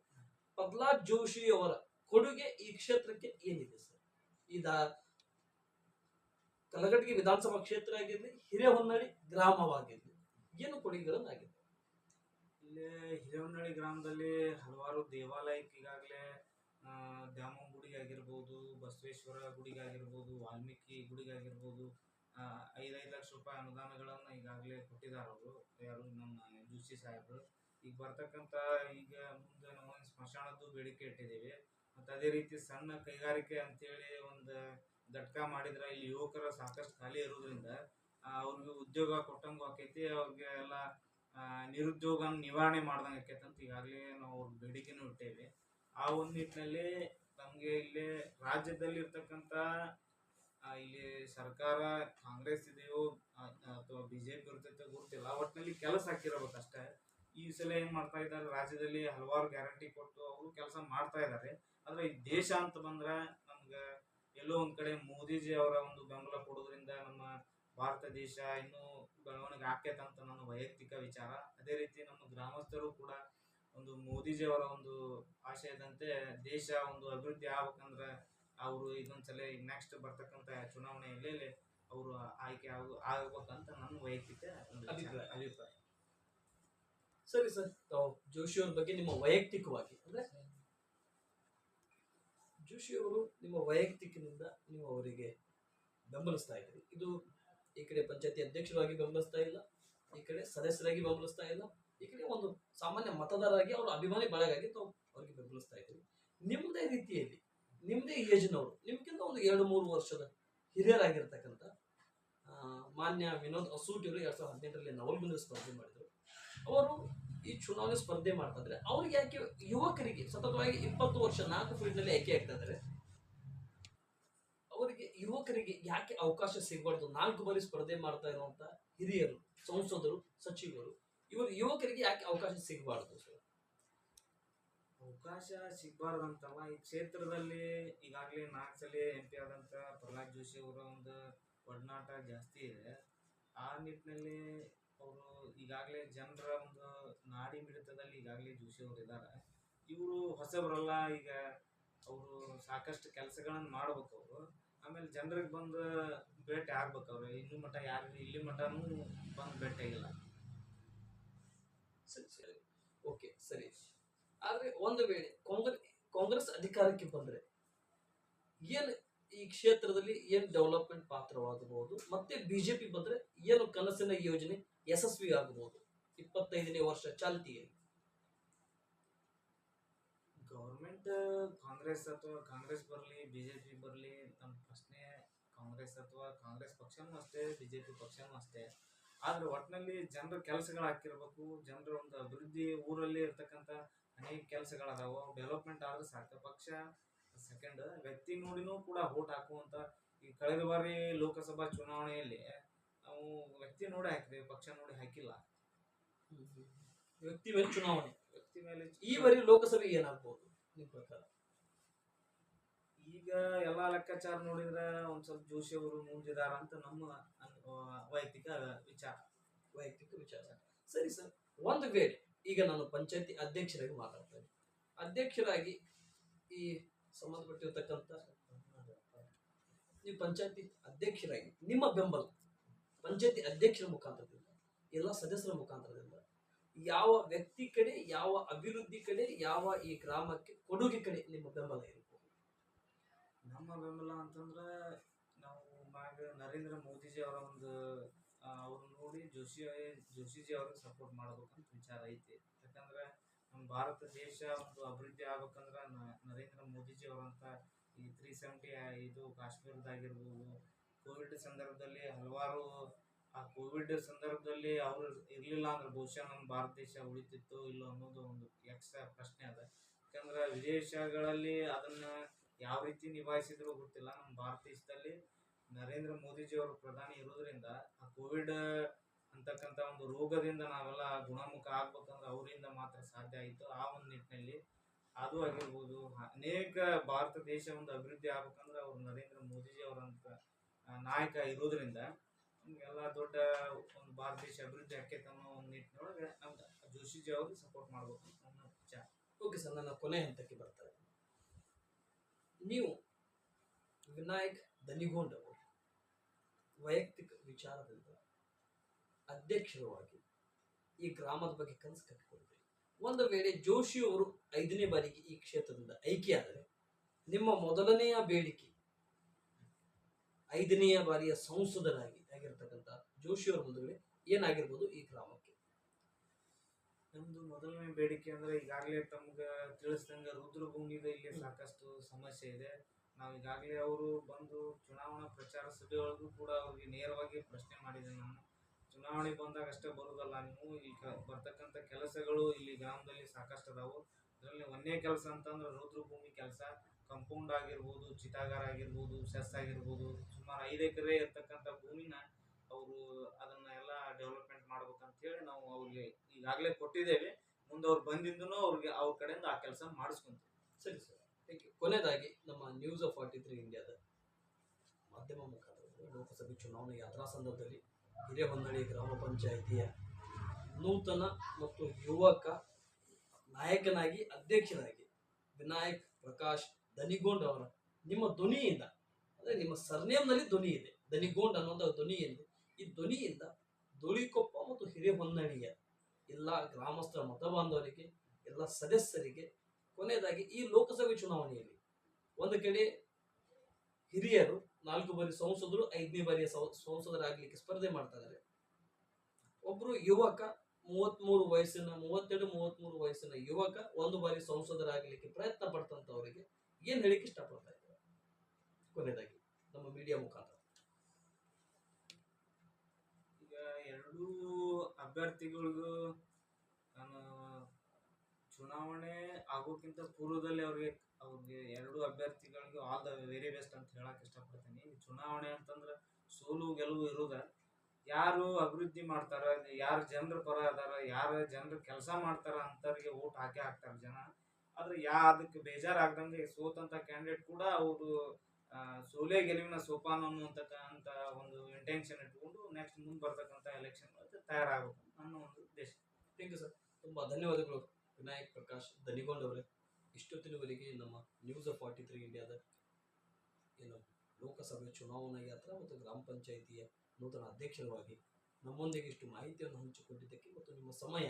ಪ್ರಹ್ಲಾದ್ ಜೋಶಿ ಅವರ ಕೊಡುಗೆ ಈ ಕ್ಷೇತ್ರಕ್ಕೆ ಏನಿದೆ ಸರ್? ಇದ ಕಲಘಟಗಿ ವಿಧಾನಸಭಾ ಕ್ಷೇತ್ರ ಆಗಿರ್ಲಿ ಹಿರೇಹೊನ್ನಳ್ಳಿ ಗ್ರಾಮವಾಗಿರ್ಲಿ, ಏನು ಕೊಡುಗೆಗಳನ್ನಾಗಿದೆ? ಇಲ್ಲಿ ಹಿರೇಹೊನ್ನಾಳಿ ಗ್ರಾಮದಲ್ಲಿ ಹಲವಾರು ದೇವಾಲಯಕ್ಕೆ ಈಗಾಗಲೇ ದ್ಯಾಮವ್ವ ಗುಡಿಗೆ ಆಗಿರ್ಬೋದು ಬಸವೇಶ್ವರ ಗುಡಿಗೆ ಆಗಿರ್ಬೋದು ವಾಲ್ಮೀಕಿ ಗುಡಿಗೆ ಆಗಿರ್ಬೋದು ಐದೈದು ಲಕ್ಷ ರೂಪಾಯಿ ಅನುದಾನಗಳನ್ನು ಈಗಾಗಲೇ ಕೊಟ್ಟಿದ್ದಾರೆ ಅವರು. ಯಾರು? ನಮ್ಮ ಜೋಶಿ ಸಾಹೇಬರು. ಈಗ ಬರ್ತಕ್ಕಂಥ ಈಗ ಮುಂದೆ ನಾವು ಸ್ಮಶಾನದ್ದು ಬೇಡಿಕೆ ಇಟ್ಟಿದ್ದೀವಿ. ಮತ್ತು ಅದೇ ರೀತಿ ಸಣ್ಣ ಕೈಗಾರಿಕೆ ಅಂತೇಳಿ ಒಂದು ಘಟಕ ಮಾಡಿದ್ರೆ ಇಲ್ಲಿ ಯುವಕರ ಸಾಕಷ್ಟು ಖಾಲಿ ಇರೋದ್ರಿಂದ ಅವ್ರಿಗೆ ಉದ್ಯೋಗ ಕೊಟ್ಟಂಗೂ ಆಕೈತಿ, ಅವ್ರಿಗೆ ಎಲ್ಲ ನಿರುದ್ಯೋಗ ನಿವಾರಣೆ ಮಾಡ್ದಂಗೆ ಆಕೈತೆ ಅಂತ ಈಗಾಗಲೇ ನಾವು ಬೇಡಿಕೆನೂ ಇಟ್ಟೇವೆ ಆ ಒಂದು ನಿಟ್ಟಿನಲ್ಲಿ ನಮಗೆ ಇಲ್ಲಿ ರಾಜ್ಯದಲ್ಲಿ ಇರ್ತಕ್ಕಂಥ ಇಲ್ಲಿ ಸರ್ಕಾರ, ಕಾಂಗ್ರೆಸ್ ಇದೆಯೋ ಅಥವಾ ಬಿ ಜೆ ಪಿ ಇರ್ತೈತೆ ಗೊತ್ತಿಲ್ಲ ಒಟ್ಟಿನಲ್ಲಿ ಕೆಲಸ ಹಾಕಿರಬೇಕು ಅಷ್ಟೇ ಈ ಸಲ ಏನು ಮಾಡ್ತಾ ಇದ್ದಾರೆ, ರಾಜ್ಯದಲ್ಲಿ ಹಲವಾರು ಗ್ಯಾರಂಟಿ ಕೊಟ್ಟು ಅವರು ಕೆಲಸ ಮಾಡ್ತಾ ಇದ್ದಾರೆ. ಆದ್ರೆ ಈ ದೇಶ ಅಂತ ಬಂದ್ರೆ ನಮ್ಗೆ ಎಲ್ಲೋ ಒಂದು ಕಡೆ ಮೋದಿಜಿ ಅವರ ಒಂದು ಬೆಂಬಲ ಕೊಡೋದ್ರಿಂದ ನಮ್ಮ ಭಾರತ ದೇಶ ಇನ್ನೂ ಬೆಳವಣಿಗೆ ಆಕೈತೆ ಅಂತ ನನ್ನ ವೈಯಕ್ತಿಕ ವಿಚಾರ. ಅದೇ ರೀತಿ ನಮ್ಮ ಗ್ರಾಮಸ್ಥರು ಕೂಡ ಒಂದು ಮೋದಿಜಿ ಅವರ ಒಂದು ಆಶಯದಂತೆ ದೇಶ ಒಂದು ಅಭಿವೃದ್ಧಿ ಆಗ್ಬೇಕಂದ್ರೆ ಅವರು ಇದೊಂದ್ಸಲ ನೆಕ್ಸ್ಟ್ ಬರ್ತಕ್ಕಂಥ ಚುನಾವಣೆಯಲ್ಲಿ ಅವರು ಆಯ್ಕೆ ಆಗ, ಆಗ್ಬೇಕಂತ ನನ್ನ ವೈಯಕ್ತಿಕ ಅಭಿಪ್ರಾಯ. ಅಭಿಪ್ರಾಯ ಸರಿ ಸರ್, ತಾವು ಜೋಶಿ ಅವ್ರ ಬಗ್ಗೆ ನಿಮ್ಮ ವೈಯಕ್ತಿಕವಾಗಿ, ಅಂದ್ರೆ ಜೋಶಿ ಅವರು ನಿಮ್ಮ ವೈಯಕ್ತಿಕನಿಂದ ನೀವು ಅವರಿಗೆ ಬೆಂಬಲಿಸ್ತಾ ಇದ್ದೀರಿ ಇದು ಈ ಕಡೆ ಪಂಚಾಯತಿ ಅಧ್ಯಕ್ಷರಾಗಿ ಬೆಂಬಲಿಸ್ತಾ ಇಲ್ಲ, ಈ ಕಡೆ ಸದಸ್ಯರಾಗಿ ಬೆಂಬಲಿಸ್ತಾ ಇಲ್ಲ ಕಡೆ ಒಂದು ಸಾಮಾನ್ಯ ಮತದಾರರಾಗಿ ಅವರು ಅಭಿಮಾನಿ ಬಳಗಾಗಿ ತಾವು ಅವರಿಗೆ ಬೆಂಬಲಿಸ್ತಾ ಇದ್ದೀವಿ ನಿಮ್ಮದೇ ರೀತಿಯಲ್ಲಿ ನಿಮ್ಮದೇ ಏಜ್ನವರು ನಿಮ್ಗಿಂತ ಒಂದು ಎರಡು ಮೂರು ವರ್ಷದ ಹಿರಿಯರಾಗಿರ್ತಕ್ಕಂಥ ಮಾನ್ಯ ವಿನೋದ್ ಅಸೂಟ್ ಇವರು ಎರಡು ಸಾವಿರದ ಹದಿನೆಂಟರಲ್ಲಿ ನವಲ್ಗುಂದ ಸ್ಪರ್ಧೆ ಮಾಡಿದ್ರು. ಅವರು ಈ ಚುನಾವಣೆ ಸ್ಪರ್ಧೆ ಮಾಡ್ತಾ ಅವ್ರಿಗೆ ಯಾಕೆ ಯುವಕರಿಗೆ ಸತತವಾಗಿ ಇಪ್ಪತ್ತು ವರ್ಷ ನಾಲ್ಕು ಫೀಲ್ಡ್ನಲ್ಲಿ ಆಯ್ಕೆ ಆಗ್ತಾ ಇದ್ದಾರೆ ಅವರಿಗೆ ಯುವಕರಿಗೆ ಯಾಕೆ ಅವಕಾಶ ಸಿಗಬಾರ್ದು? ನಾಲ್ಕು ಬಾರಿ ಸ್ಪರ್ಧೆ ಮಾಡ್ತಾ ಇರುವಂತ ಹಿರಿಯರು, ಸಂಸದರು, ಸಚಿವರು ಇವರು ಯುವಕರಿಗೆ ಯಾಕೆ ಅವಕಾಶ ಸಿಗಬಾರ್ದು ಸರ್? ಅವಕಾಶ ಸಿಗಬಾರ್ದಂತಲ್ಲ ಈ ಕ್ಷೇತ್ರದಲ್ಲಿ ಈಗಾಗಲೇ ನಾಲ್ಕು ಸಲ ಎಂ ಪಿ ಆದಂತ ಪ್ರಹ್ಲಾದ್ ಜೋಶಿ ಅವರ ಒಂದು ಒಡನಾಟ ಜಾಸ್ತಿ ಇದೆ. ಆ ನಿಟ್ಟಿನಲ್ಲಿ ಅವರು ಈಗಾಗಲೇ ಜನರ ಒಂದು ನಾಡಿ ಮಿಡಿತದಲ್ಲಿ ಈಗಾಗಲೇ ಜೋಶಿ ಅವರು ಇದ್ದಾರೆ. ಇವರು ಹೊಸಬರಲ್ಲ, ಈಗ ಅವರು ಸಾಕಷ್ಟು ಕೆಲಸಗಳನ್ನು ಮಾಡ್ಬೇಕು ಅವರು. ಆಮೇಲೆ ಜನರಿಗೆ ಬಂದು ಭೇಟಿ ಆಗ್ಬೇಕು ಅವರು. ಇನ್ನೂ ಮಟ್ಟ ಯಾರು, ಇಲ್ಲಿ ಮಟನೂ ಬಂದು ಭೇಟಿಯಾಗಿಲ್ಲ ಓಕೆ, ಸರಿ. ಆದ್ರೆ ಒಂದು ವೇಳೆ ಕಾಂಗ್ರೆಸ್ ಕಾಂಗ್ರೆಸ್ ಅಧಿಕಾರಕ್ಕೆ ಬಂದ್ರೆ ಏನ್ ಈ ಕ್ಷೇತ್ರದಲ್ಲಿ ಏನ್ ಡೆವಲಪ್ಮೆಂಟ್ ಪಾತ್ರವಾಗಬಹುದು, ಮತ್ತೆ ಬಿಜೆಪಿ ಬಂದ್ರೆ ಏನು ಕನಸಿನ ಯೋಜನೆ ಯಶಸ್ವಿ ಆಗಬಹುದು? ಇಪ್ಪತ್ತೈದನೇ ವರ್ಷ ಚಾಲ್ತಿಯಲ್ಲಿ ಗೌರ್ಮೆಂಟ್ ಕಾಂಗ್ರೆಸ್ ಅಥವಾ ಕಾಂಗ್ರೆಸ್ ಬರಲಿ ಬಿಜೆಪಿ ಬರಲಿ ನಮ್ಮ ಪ್ರಶ್ನೆ ಕಾಂಗ್ರೆಸ್ ಅಥವಾ ಕಾಂಗ್ರೆಸ್ ಪಕ್ಷನೂ ಅಷ್ಟೇ ಬಿಜೆಪಿ ಪಕ್ಷನೂ ಅಷ್ಟೇ. ಆದ್ರೆ ಒಟ್ಟಿನಲ್ಲಿ ಜನರ ಕೆಲಸಗಳು ಹಾಕಿರ್ಬೇಕು ಜನರ ಒಂದು ಅಭಿವೃದ್ಧಿ ಊರಲ್ಲಿ ಇರ್ತಕ್ಕಂಥ ಅನೇಕ ಕೆಲಸಗಳದಾವು. ಡೆವಲಪ್ಮೆಂಟ್ ಆದ್ರೆ ಸಾಕ ಪಕ್ಷ ಸೆಕೆಂಡ್ ವ್ಯಕ್ತಿ ನೋಡಿನೂ ಕೂಡ ವೋಟ್ ಹಾಕುವಂತ ಈ ಕಳೆದ ಬಾರಿ ಲೋಕಸಭಾ ಚುನಾವಣೆಯಲ್ಲಿ ನಾವು ವ್ಯಕ್ತಿ ನೋಡಿ ಹಾಕಿದೆ ಪಕ್ಷ ನೋಡಿ ಹಾಕಿಲ್ಲ. ವ್ಯಕ್ತಿ ಮೇಲೆ ಚುನಾವಣೆ. ವ್ಯಕ್ತಿ ಮೇಲೆ ಈ ಬಾರಿ ಲೋಕಸಭೆ ಏನಾಗ್ಬೋದು? ನಿಮ್ಮ ಪ್ರಕಾರ? ಈಗ ಎಲ್ಲಾ ಲೆಕ್ಕಾಚಾರ ನೋಡಿದ್ರೆ ಒಂದ್ ಸ್ವಲ್ಪ ಜೋಶಿ ಅವರು ಮುಂದಿದಾರ ಅಂತ ನಮ್ಮ ವೈಯಕ್ತಿಕ ವಿಚಾರ. ವೈಯಕ್ತಿಕ ವಿಚಾರ. ಸರಿ ಸರ್, ಒಂದು ವೇಳೆ ಈಗ ನಾನು ಪಂಚಾಯತಿ ಅಧ್ಯಕ್ಷರಾಗಿ ಮಾತಾಡ್ತೇನೆ ಅಧ್ಯಕ್ಷರಾಗಿ ಈ ಸಂಬಂಧಪಟ್ಟಿರ್ತಕ್ಕಂಥ ನೀವು ಪಂಚಾಯತಿ ಅಧ್ಯಕ್ಷರಾಗಿ ನಿಮ್ಮ ಬೆಂಬಲ, ಪಂಚಾಯತಿ ಅಧ್ಯಕ್ಷರ ಮುಖಾಂತರದಿಂದ, ಎಲ್ಲ ಸದಸ್ಯರ ಮುಖಾಂತರದಿಂದ ಯಾವ ವ್ಯಕ್ತಿ ಕಡೆ, ಯಾವ ಅಭಿವೃದ್ಧಿ ಕಡೆ, ಯಾವ ಈ ಗ್ರಾಮಕ್ಕೆ, ಕೊಡುಗೆ ಕಡೆ ನಿಮ್ಮ ಬೆಂಬಲ ಇರಬಹುದು ನಮ್ಮ ಬೆಂಬಲ ಅಂತಂದ್ರೆ ನಾವು ಮ್ಯಾಗ ನರೇಂದ್ರ ಮೋದಿಜಿ ಅವರ ಒಂದು ಅವ್ರನ್ನ ನೋಡಿ ಜೋಶಿ ಜೋಶಿಜಿ ಅವ್ರಿಗೆ ಸಪೋರ್ಟ್ ಮಾಡ್ಬೇಕಂತ ವಿಚಾರ ಐತಿ. ಯಾಕಂದ್ರೆ ನಮ್ಮ ಭಾರತ ದೇಶ ಒಂದು ಅಭಿವೃದ್ಧಿ ಆಗ್ಬೇಕಂದ್ರೆ ನರೇಂದ್ರ ಮೋದಿಜಿ ಅವರಂತ ಈ ತ್ರೀ ಸೆವೆಂಟಿ ಇದು ಕಾಶ್ಮೀರದಾಗಿರ್ಬೋದು ಕೋವಿಡ್ ಸಂದರ್ಭದಲ್ಲಿ ಹಲವಾರು, ಆ ಕೋವಿಡ್ ಸಂದರ್ಭದಲ್ಲಿ ಅವ್ರು ಇರಲಿಲ್ಲ ಅಂದ್ರೆ ಬಹುಶಃ ನಮ್ಮ ಭಾರತ ದೇಶ ಉಳಿತಿತ್ತು, ಇಲ್ಲೋ ಅನ್ನೋದು ಒಂದು ಯಕ್ಷ ಪ್ರಶ್ನೆ ಅದ. ಯಾಕಂದ್ರೆ ವಿದೇಶಗಳಲ್ಲಿ ಅದನ್ನ ಯಾವ ರೀತಿ ನಿಭಾಯಿಸಿದ್ರು ಗೊತ್ತಿಲ್ಲ. ನಮ್ಮ ಭಾರತ ದೇಶದಲ್ಲಿ ನರೇಂದ್ರ ಮೋದಿಜಿ ಅವರು ಪ್ರಧಾನಿ ಇರೋದ್ರಿಂದ ಆ ಕೋವಿಡ್ ಅಂತಕ್ಕಂಥ ಒಂದು ರೋಗದಿಂದ ನಾವೆಲ್ಲ ಗುಣಮುಖ ಆಗ್ಬೇಕಂದ್ರೆ ಅವರಿಂದ ಮಾತ್ರ ಸಾಧ್ಯ ಆಯಿತು ಆ ಒಂದು ನಿಟ್ಟಿನಲ್ಲಿ. ಅದು ಆಗಿರ್ಬೋದು, ಅನೇಕ ಭಾರತ ದೇಶ ಒಂದು ಅಭಿವೃದ್ಧಿ ಆಗ್ಬೇಕಂದ್ರೆ ಅವ್ರು ನರೇಂದ್ರ ಮೋದಿಜಿ ಅವರಂತ ನಾಯಕ ಇರೋದ್ರಿಂದ ನಮಗೆಲ್ಲ ದೊಡ್ಡ ಒಂದು ಭಾರತ ದೇಶ ಅಭಿವೃದ್ಧಿ ಆಕೈತೆ ಅನ್ನೋ ಒಂದು ನಿಟ್ಟಿನೊಳಗೆ ನಮ್ಗೆ ಜೋಶಿಜಿ ಅವ್ರಿಗೆ ಸಪೋರ್ಟ್ ಮಾಡ್ಬೇಕು ಅಂತ ನನ್ನ ವಿಚಾರ. ಓಕೆ ಸರ್ ನನ್ನ ಕೊನೆ ಹಂತಕ್ಕೆ ಬರ್ತಾರೆ. ನೀವು ವಿನಾಯಕ್ ದನಿಗೋಂಡ್ ಅವರು ವೈಯಕ್ತಿಕ ವಿಚಾರದಿಂದ ಅಧ್ಯಕ್ಷರವಾಗಿ ಈ ಗ್ರಾಮದ ಬಗ್ಗೆ ಕನಸು ಕಟ್ಟಿಕೊಂಡಿದ್ದೀರಿ ಒಂದು ವೇಳೆ ಜೋಶಿ ಅವರು ಐದನೇ ಬಾರಿಗೆ ಈ ಕ್ಷೇತ್ರದಿಂದ ಆಯ್ಕೆಯಾದರೆ, ನಿಮ್ಮ ಮೊದಲನೆಯ ಬೇಡಿಕೆ ಐದನೆಯ ಬಾರಿಯ ಸಂಸದರಾಗಿ ಆಗಿರ್ತಕ್ಕಂಥ ಜೋಶಿ ಅವರ ಏನಾಗಿರ್ಬೋದು ಈ ಗ್ರಾಮಕ್ಕೆ? ನಮ್ದು ಮೊದಲನೇ ಬೇಡಿಕೆ ಅಂದ್ರೆ ಈಗಾಗಲೇ ತಮ್ಗೆ ತಿಳಿಸ್ದಂಗೆ ರುದ್ರಭೂಮಿದ ಇಲ್ಲಿ ಸಾಕಷ್ಟು ಸಮಸ್ಯೆ ಇದೆ. ನಾವು ಈಗಾಗಲೇ ಅವರು ಬಂದು ಚುನಾವಣಾ ಪ್ರಚಾರ ಸಭೆಯೊಳಗೂ ಕೂಡ ಅವ್ರಿಗೆ ನೇರವಾಗಿ ಪ್ರಶ್ನೆ ಮಾಡಿದೆ ನಾನು. ಚುನಾವಣೆ ಬಂದಾಗ ಅಷ್ಟೇ ಬರುದಲ್ಲ, ನೀವು ಈಗ ಬರ್ತಕ್ಕಂಥ ಕೆಲಸಗಳು ಇಲ್ಲಿ ಗ್ರಾಮದಲ್ಲಿ ಸಾಕಷ್ಟು ಅದಾವು. ಅದರಲ್ಲಿ ಒಂದೇ ಕೆಲಸ ಅಂತಂದ್ರೆ ರುದ್ರಭೂಮಿ ಕೆಲಸ. ಕಂಪೌಂಡ್ ಆಗಿರ್ಬೋದು, ಚಿತಾಗಾರ ಆಗಿರ್ಬೋದು, ಸೆಸ್ ಆಗಿರ್ಬೋದು, ಸುಮಾರು ಐದು ಎಕರೆ ಇರ್ತಕ್ಕಂಥ ಭೂಮಿನ ಅವರು ಅದನ್ನ ಎಲ್ಲ ಡೆವಲಪ್ಮೆಂಟ್ ಮಾಡ್ಬೇಕಂತ ಹೇಳಿ ನಾವು ಅವ್ರಿಗೆ ಈಗಾಗಲೇ ಕೊಟ್ಟಿದ್ದೇವೆ. ಮುಂದೆ ಅವ್ರು ಬಂದಿಂದನೂ ಅವ್ರಿಗೆ ಅವ್ರ ಕಡೆಯಿಂದ ಆ ಕೆಲಸ ಮಾಡಿಸ್ಕೊಂತೀವಿ. ಸರಿ ಸರ್. ಥ್ಯಾಂಕ್ ಯು ಕೊನೆಯದಾಗಿ ನಮ್ಮ ನ್ಯೂಸ್ ಆಫ್ ಫಾರ್ಟಿ ತ್ರೀ ಇಂಡಿಯಾದ ಮಾಧ್ಯಮ ಮುಖಾಂತರ ಲೋಕಸಭೆ ಚುನಾವಣೆ ಯಾತ್ರಾ ಸಂದರ್ಭದಲ್ಲಿ ಹಿರೇಹೊನ್ನಳ್ಳಿ ಗ್ರಾಮ ಪಂಚಾಯಿತಿಯ ನೂತನ ಮತ್ತು ಯುವಕ ನಾಯಕನಾಗಿ ಅಧ್ಯಕ್ಷರಾಗಿ ವಿನಾಯಕ್ ಪ್ರಕಾಶ್ ದನಿಗೋಂಡ್ ಅವರ ನಿಮ್ಮ ಧ್ವನಿಯಿಂದ ಅಂದರೆ ನಿಮ್ಮ ಸರ್ನೇಮ್ನಲ್ಲಿ ಧ್ವನಿ ಇದೆ. ದನಿಗೋಂಡ್ ಅನ್ನೋದು ಧ್ವನಿಯಿಂದ ಈ ಧ್ವನಿಯಿಂದ ಧೂಳಿಕೊಪ್ಪ ಮತ್ತು ಹಿರಿಯ ಹೊನ್ನಡಿಯ ಎಲ್ಲ ಗ್ರಾಮಸ್ಥರ ಮತಬಾಂಧವರಿಗೆ, ಎಲ್ಲ ಸದಸ್ಯರಿಗೆ, ಕೊನೆಯದಾಗಿ ಈ ಲೋಕಸಭೆ ಚುನಾವಣೆಯಲ್ಲಿ ಒಂದು ಕಡೆ ಹಿರಿಯರು, ನಾಲ್ಕು ಬಾರಿ ಸಂಸದರು, ಐದನೇ ಬಾರಿಯ ಸಂಸದರಾಗಲಿಕ್ಕೆ ಸ್ಪರ್ಧೆ ಮಾಡ್ತಾ ಇದ್ದಾರೆ. ಒಬ್ರು ಯುವಕ, ಮೂವತ್ಮೂರು ವಯಸ್ಸಿನ, ಮೂವತ್ತೆರಡು, ಮೂವತ್ಮೂರು ವಯಸ್ಸಿನ ಯುವಕ ಒಂದು ಬಾರಿ ಸಂಸದರಾಗಲಿಕ್ಕೆ ಪ್ರಯತ್ನ ಪಡ್ತಂಥವರಿಗೆ ಏನು ಹೇಳಿಕ್ಕೆ ಇಷ್ಟಪಡ್ತಾ ಇದ್ದಾರೆ? ಕೊನೆಯದಾಗಿ ನಮ್ಮ ಮೀಡಿಯಾ ಮುಖಾಂತರ ಈಗ ಎರಡೂ ಅಭ್ಯರ್ಥಿಗಳಿಗೂ ನಾನು ಚುನಾವಣೆ ಆಗೋಕ್ಕಿಂತ ಪೂರ್ವದಲ್ಲಿ ಅವ್ರಿಗೆ ಅವ್ರಿಗೆ ಎರಡು ಅಭ್ಯರ್ಥಿಗಳಿಗೂ ಆಲ್ ದ ವೆರಿ ಬೆಸ್ಟ್ ಅಂತ ಹೇಳಕ್ ಇಷ್ಟಪಡ್ತೀನಿ. ಚುನಾವಣೆ ಅಂತಂದ್ರೆ ಸೋಲು ಗೆಲುವು ಇರುದ. ಯಾರು ಅಭಿವೃದ್ಧಿ ಮಾಡ್ತಾರ, ಯಾರು ಜನರ ಪರ ಅದಾರ ಯಾರು ಜನರು ಕೆಲಸ ಮಾಡ್ತಾರ ಅಂತವ್ರಿಗೆ ಓಟ್ ಹಾಕೇ ಹಾಕ್ತಾರೆ ಜನ. ಆದ್ರೆ ಯಾ ಅದಕ್ಕೆ ಬೇಜಾರಾಗ್ದಂಗೆ ಸೋತಂತ ಕ್ಯಾಂಡಿಡೇಟ್ ಕೂಡ ಅವರು ಸೋಲೆ ಗೆಲುವಿನ ಸೋಪಾನ ಅನ್ನುವಂತಕ್ಕಂಥ ಒಂದು ಇಂಟೆನ್ಷನ್ ಇಟ್ಕೊಂಡು ನೆಕ್ಸ್ಟ್ ಮುಂದೆ ಬರ್ತಕ್ಕಂಥ ಎಲೆಕ್ಷನ್ ತಯಾರಾಗಬೇಕು ಅನ್ನೋ ಒಂದು ಉದ್ದೇಶ. ಥ್ಯಾಂಕ್ ಯು ಸರ್ ತುಂಬಾ ಧನ್ಯವಾದಗಳು, ವಿನಾಯಕ್ ಪ್ರಕಾಶ್ ದನಿಗೊಂಡವರೇ ಇಷ್ಟೊತ್ತಿನವರೆಗೆ ನಮ್ಮ ನ್ಯೂಸ್ ಆಫ್ ಫಾರ್ಟಿ ತ್ರೀ ಇಂಡಿಯಾದ ಏನು ಲೋಕಸಭೆ ಚುನಾವಣಾ ಯಾತ್ರ ಮತ್ತು ಗ್ರಾಮ ಪಂಚಾಯಿತಿಯ ನೂತನ ಅಧ್ಯಕ್ಷರವಾಗಿ ನಮ್ಮೊಂದಿಗೆ ಇಷ್ಟು ಮಾಹಿತಿಯನ್ನು ಹಂಚಿಕೊಂಡಿದ್ದಕ್ಕೆ ಮತ್ತು ನಿಮ್ಮ ಸಮಯ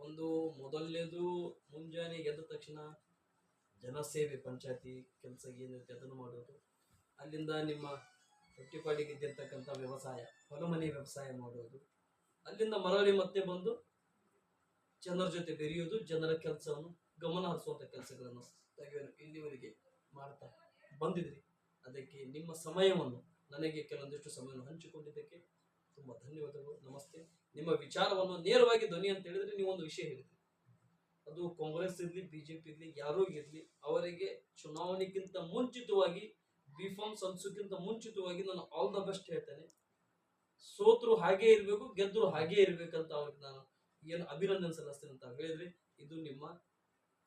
ಒಂದು ಮೊದಲನೇದು ಮುಂಜಾನೆ ಎದ್ದ ತಕ್ಷಣ ಜನಸೇವೆ ಪಂಚಾಯತಿ ಕೆಲಸ ಏನಿರುತ್ತೆ ಅದನ್ನು ಮಾಡೋದು ಅಲ್ಲಿಂದ ನಿಮ್ಮ ಹೊಟ್ಟೆಪಾಡಿಗೆ ಇದ್ದಿರ್ತಕ್ಕಂಥ ವ್ಯವಸಾಯ, ಹೊಲಮನೆ ವ್ಯವಸಾಯ ಮಾಡೋದು ಅಲ್ಲಿಂದ ಮರಳಿ ಮತ್ತೆ ಬಂದು ಜನರ ಜೊತೆ ಬೆರೆಯೋದು ಜನರ ಕೆಲಸವನ್ನು ಗಮನ ಹರಿಸುವಂತ ಕೆಲಸಗಳನ್ನು ತೆಗೆಯಲು ಇಲ್ಲಿವರೆಗೆ ಮಾಡ್ತಾ ಬಂದಿದ್ರಿ. ಅದಕ್ಕೆ ನಿಮ್ಮ ಸಮಯವನ್ನು, ನನಗೆ ಕೆಲವೊಂದಿಷ್ಟು ಸಮಯವನ್ನು ಹಂಚಿಕೊಂಡಿದ್ದಕ್ಕೆ ತುಂಬಾ ಧನ್ಯವಾದಗಳು. ನಮಸ್ತೆ. ನಿಮ್ಮ ವಿಚಾರವನ್ನು ನೇರವಾಗಿ ಧ್ವನಿ ಅಂತ ಹೇಳಿದ್ರೆ ನೀವು ಒಂದು ವಿಷಯ ಹೇಳಿದ್ರಿ ಅದು ಕಾಂಗ್ರೆಸ್ ಇರ್ಲಿ, ಬಿಜೆಪಿ ಇರಲಿ, ಯಾರೂ ಇರಲಿ, ಅವರಿಗೆ ಚುನಾವಣೆಗಿಂತ ಮುಂಚಿತವಾಗಿ ಬಿ ಸಂಸತ್ಗಿಂತ ಮುಂಚಿತವಾಗಿ ನಾನು ಆಲ್ ದ ಬೆಸ್ಟ್ ಹೇಳ್ತೇನೆ. ಸೋತ್ರು ಹಾಗೇ ಇರಬೇಕು, ಗೆದ್ರು ಹಾಗೇ ಇರಬೇಕಂತ ಅವ್ರಿಗೆ ನಾನು ಏನು ಅಭಿನಂದನೆ ಸಲ್ಲಿಸ್ತೇನೆ ಅಂತ ಹೇಳಿದ್ರಿ, ಇದು ನಿಮ್ಮ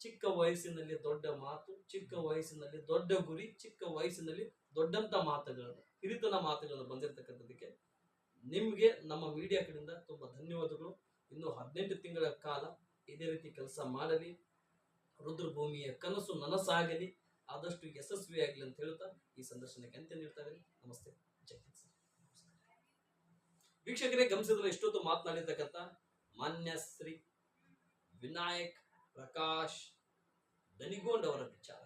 ಚಿಕ್ಕ ವಯಸ್ಸಿನಲ್ಲಿ ದೊಡ್ಡ ಮಾತು, ಚಿಕ್ಕ ವಯಸ್ಸಿನಲ್ಲಿ ದೊಡ್ಡ ಗುರಿ, ಚಿಕ್ಕ ವಯಸ್ಸಿನಲ್ಲಿ ದೊಡ್ಡಂತ ಮಾತುಗಳನ್ನು, ಹಿರಿತನ ಮಾತುಗಳನ್ನು ಬಂದಿರತಕ್ಕಂಥದ್ದಕ್ಕೆ ನಿಮಗೆ ನಮ್ಮ ಮೀಡಿಯಾ ಕಡೆಯಿಂದ ತುಂಬಾ ಧನ್ಯವಾದಗಳು. ಇನ್ನು ಹದಿನೆಂಟು ತಿಂಗಳ ಕಾಲ ಇದೇ ರೀತಿ ಕೆಲಸ ಮಾಡಲಿ, ರುದ್ರಭೂಮಿಯ ಕನಸು ನನಸಾಗಲಿ, ಆದಷ್ಟು ಯಶಸ್ವಿಯಾಗಲಿ ಅಂತ ಹೇಳ್ತಾ ಈ ಸಂದರ್ಶನಕ್ಕೆ ಅಂತ್ಯ ಇದ್ದೀನಿ. ನಮಸ್ತೆ. ಜೈ ಹಿಂದ್ ಸರ್. ವೀಕ್ಷಕರೇ, ಗಮನಿಸಿದ್ರೆ ಇಷ್ಟೊತ್ತು ಮಾತನಾಡಿರ್ತಕ್ಕಂಥ ಮಾನ್ಯ ಶ್ರೀ ವಿನಾಯಕ್ ಪ್ರಕಾಶ್ ದನಿಗೋಂಡ್ ಅವರ ವಿಚಾರ.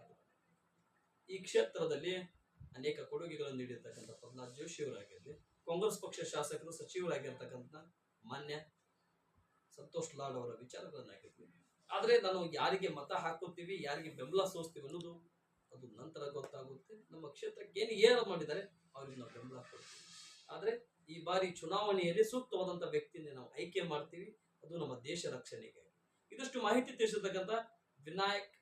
ಈ ಕ್ಷೇತ್ರದಲ್ಲಿ ಅನೇಕ ಕೊಡುಗೆಗಳನ್ನು ನೀಡಿರ್ತಕ್ಕಂಥ ಪ್ರಹ್ಲಾದ್ ಜೋಶಿ ಕಾಂಗ್ರೆಸ್ ಪಕ್ಷ ಶಾಸಕರು ಸಚಿವರಾಗಿರ್ತಕ್ಕಂಥ ಮಾನ್ಯ ಸಂತೋಷ್ ಲಾಲ್ ಅವರ ವಿಚಾರಗಳನ್ನಾಗಿರ್ಲಿ ಆದರೆ ನಾನು ಯಾರಿಗೆ ಮತ ಹಾಕೋತೀವಿ ಯಾರಿಗೆ ಬೆಂಬಲ ಸೋಸ್ತೀವಿ ಅನ್ನೋದು ಅದು ನಂತರ ಗೊತ್ತಾಗುತ್ತೆ. ನಮ್ಮ ಕ್ಷೇತ್ರಕ್ಕೆ ಏನು ಏನು ಮಾಡಿದ್ದಾರೆ, ಅವ್ರಿಗೆ ನಾವು ಬೆಂಬಲ ಕೊಡ್ತೀವಿ. ಆದರೆ ಈ ಬಾರಿ ಚುನಾವಣೆಯಲ್ಲಿ ಸೂಕ್ತವಾದಂಥ ವ್ಯಕ್ತಿಯನ್ನೇ ನಾವು ಆಯ್ಕೆ ಮಾಡ್ತೀವಿ, ಅದು ನಮ್ಮ ದೇಶ ರಕ್ಷಣೆಗೆ ಇದಷ್ಟು ಮಾಹಿತಿ ತಿಳಿಸಿರ್ತಕ್ಕಂಥ ವಿನಾಯಕ್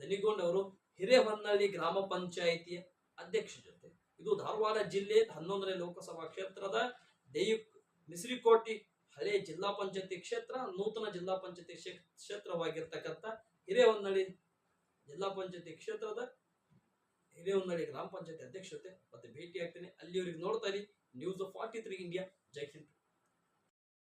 ದನಿಗೊಂಡ್ ಅವರು ಹಿರೇಹೊನ್ನಳ್ಳಿ ಗ್ರಾಮ ಪಂಚಾಯಿತಿಯ ಅಧ್ಯಕ್ಷ ಜೊತೆ. ಇದು ಧಾರವಾಡ ಜಿಲ್ಲೆ ಹನ್ನೊಂದನೇ ಲೋಕಸಭಾ ಕ್ಷೇತ್ರದ ದೇಯುಕ್ ಮಿಸ್ರಿಕೋಟಿ ಹಳೆ ಜಿಲ್ಲಾ ಪಂಚಾಯತಿ ಕ್ಷೇತ್ರ, ನೂತನ ಜಿಲ್ಲಾ ಪಂಚಾಯತಿ ಕ್ಷೇ- ಕ್ಷೇತ್ರವಾಗಿರ್ತಕ್ಕಂಥ ಹಿರೇಹೊನ್ನಳ್ಳಿ ಜಿಲ್ಲಾ ಪಂಚಾಯತಿ ಕ್ಷೇತ್ರದ ಹಿರೇಹೊನ್ನಳ್ಳಿ ಗ್ರಾಮ ಪಂಚಾಯತಿ ಅಧ್ಯಕ್ಷತೆ ಮತ್ತೆ ಭೇಟಿ ಆಗ್ತೇನೆ ಅಲ್ಲಿವರೆಗೆ ನೋಡ್ತಾ ಇರಿ. ನ್ಯೂಸ್ ಫಾರ್ಟಿ ತ್ರೀ ಇಂಡಿಯಾ ಜೈ ಹಿಂದ್.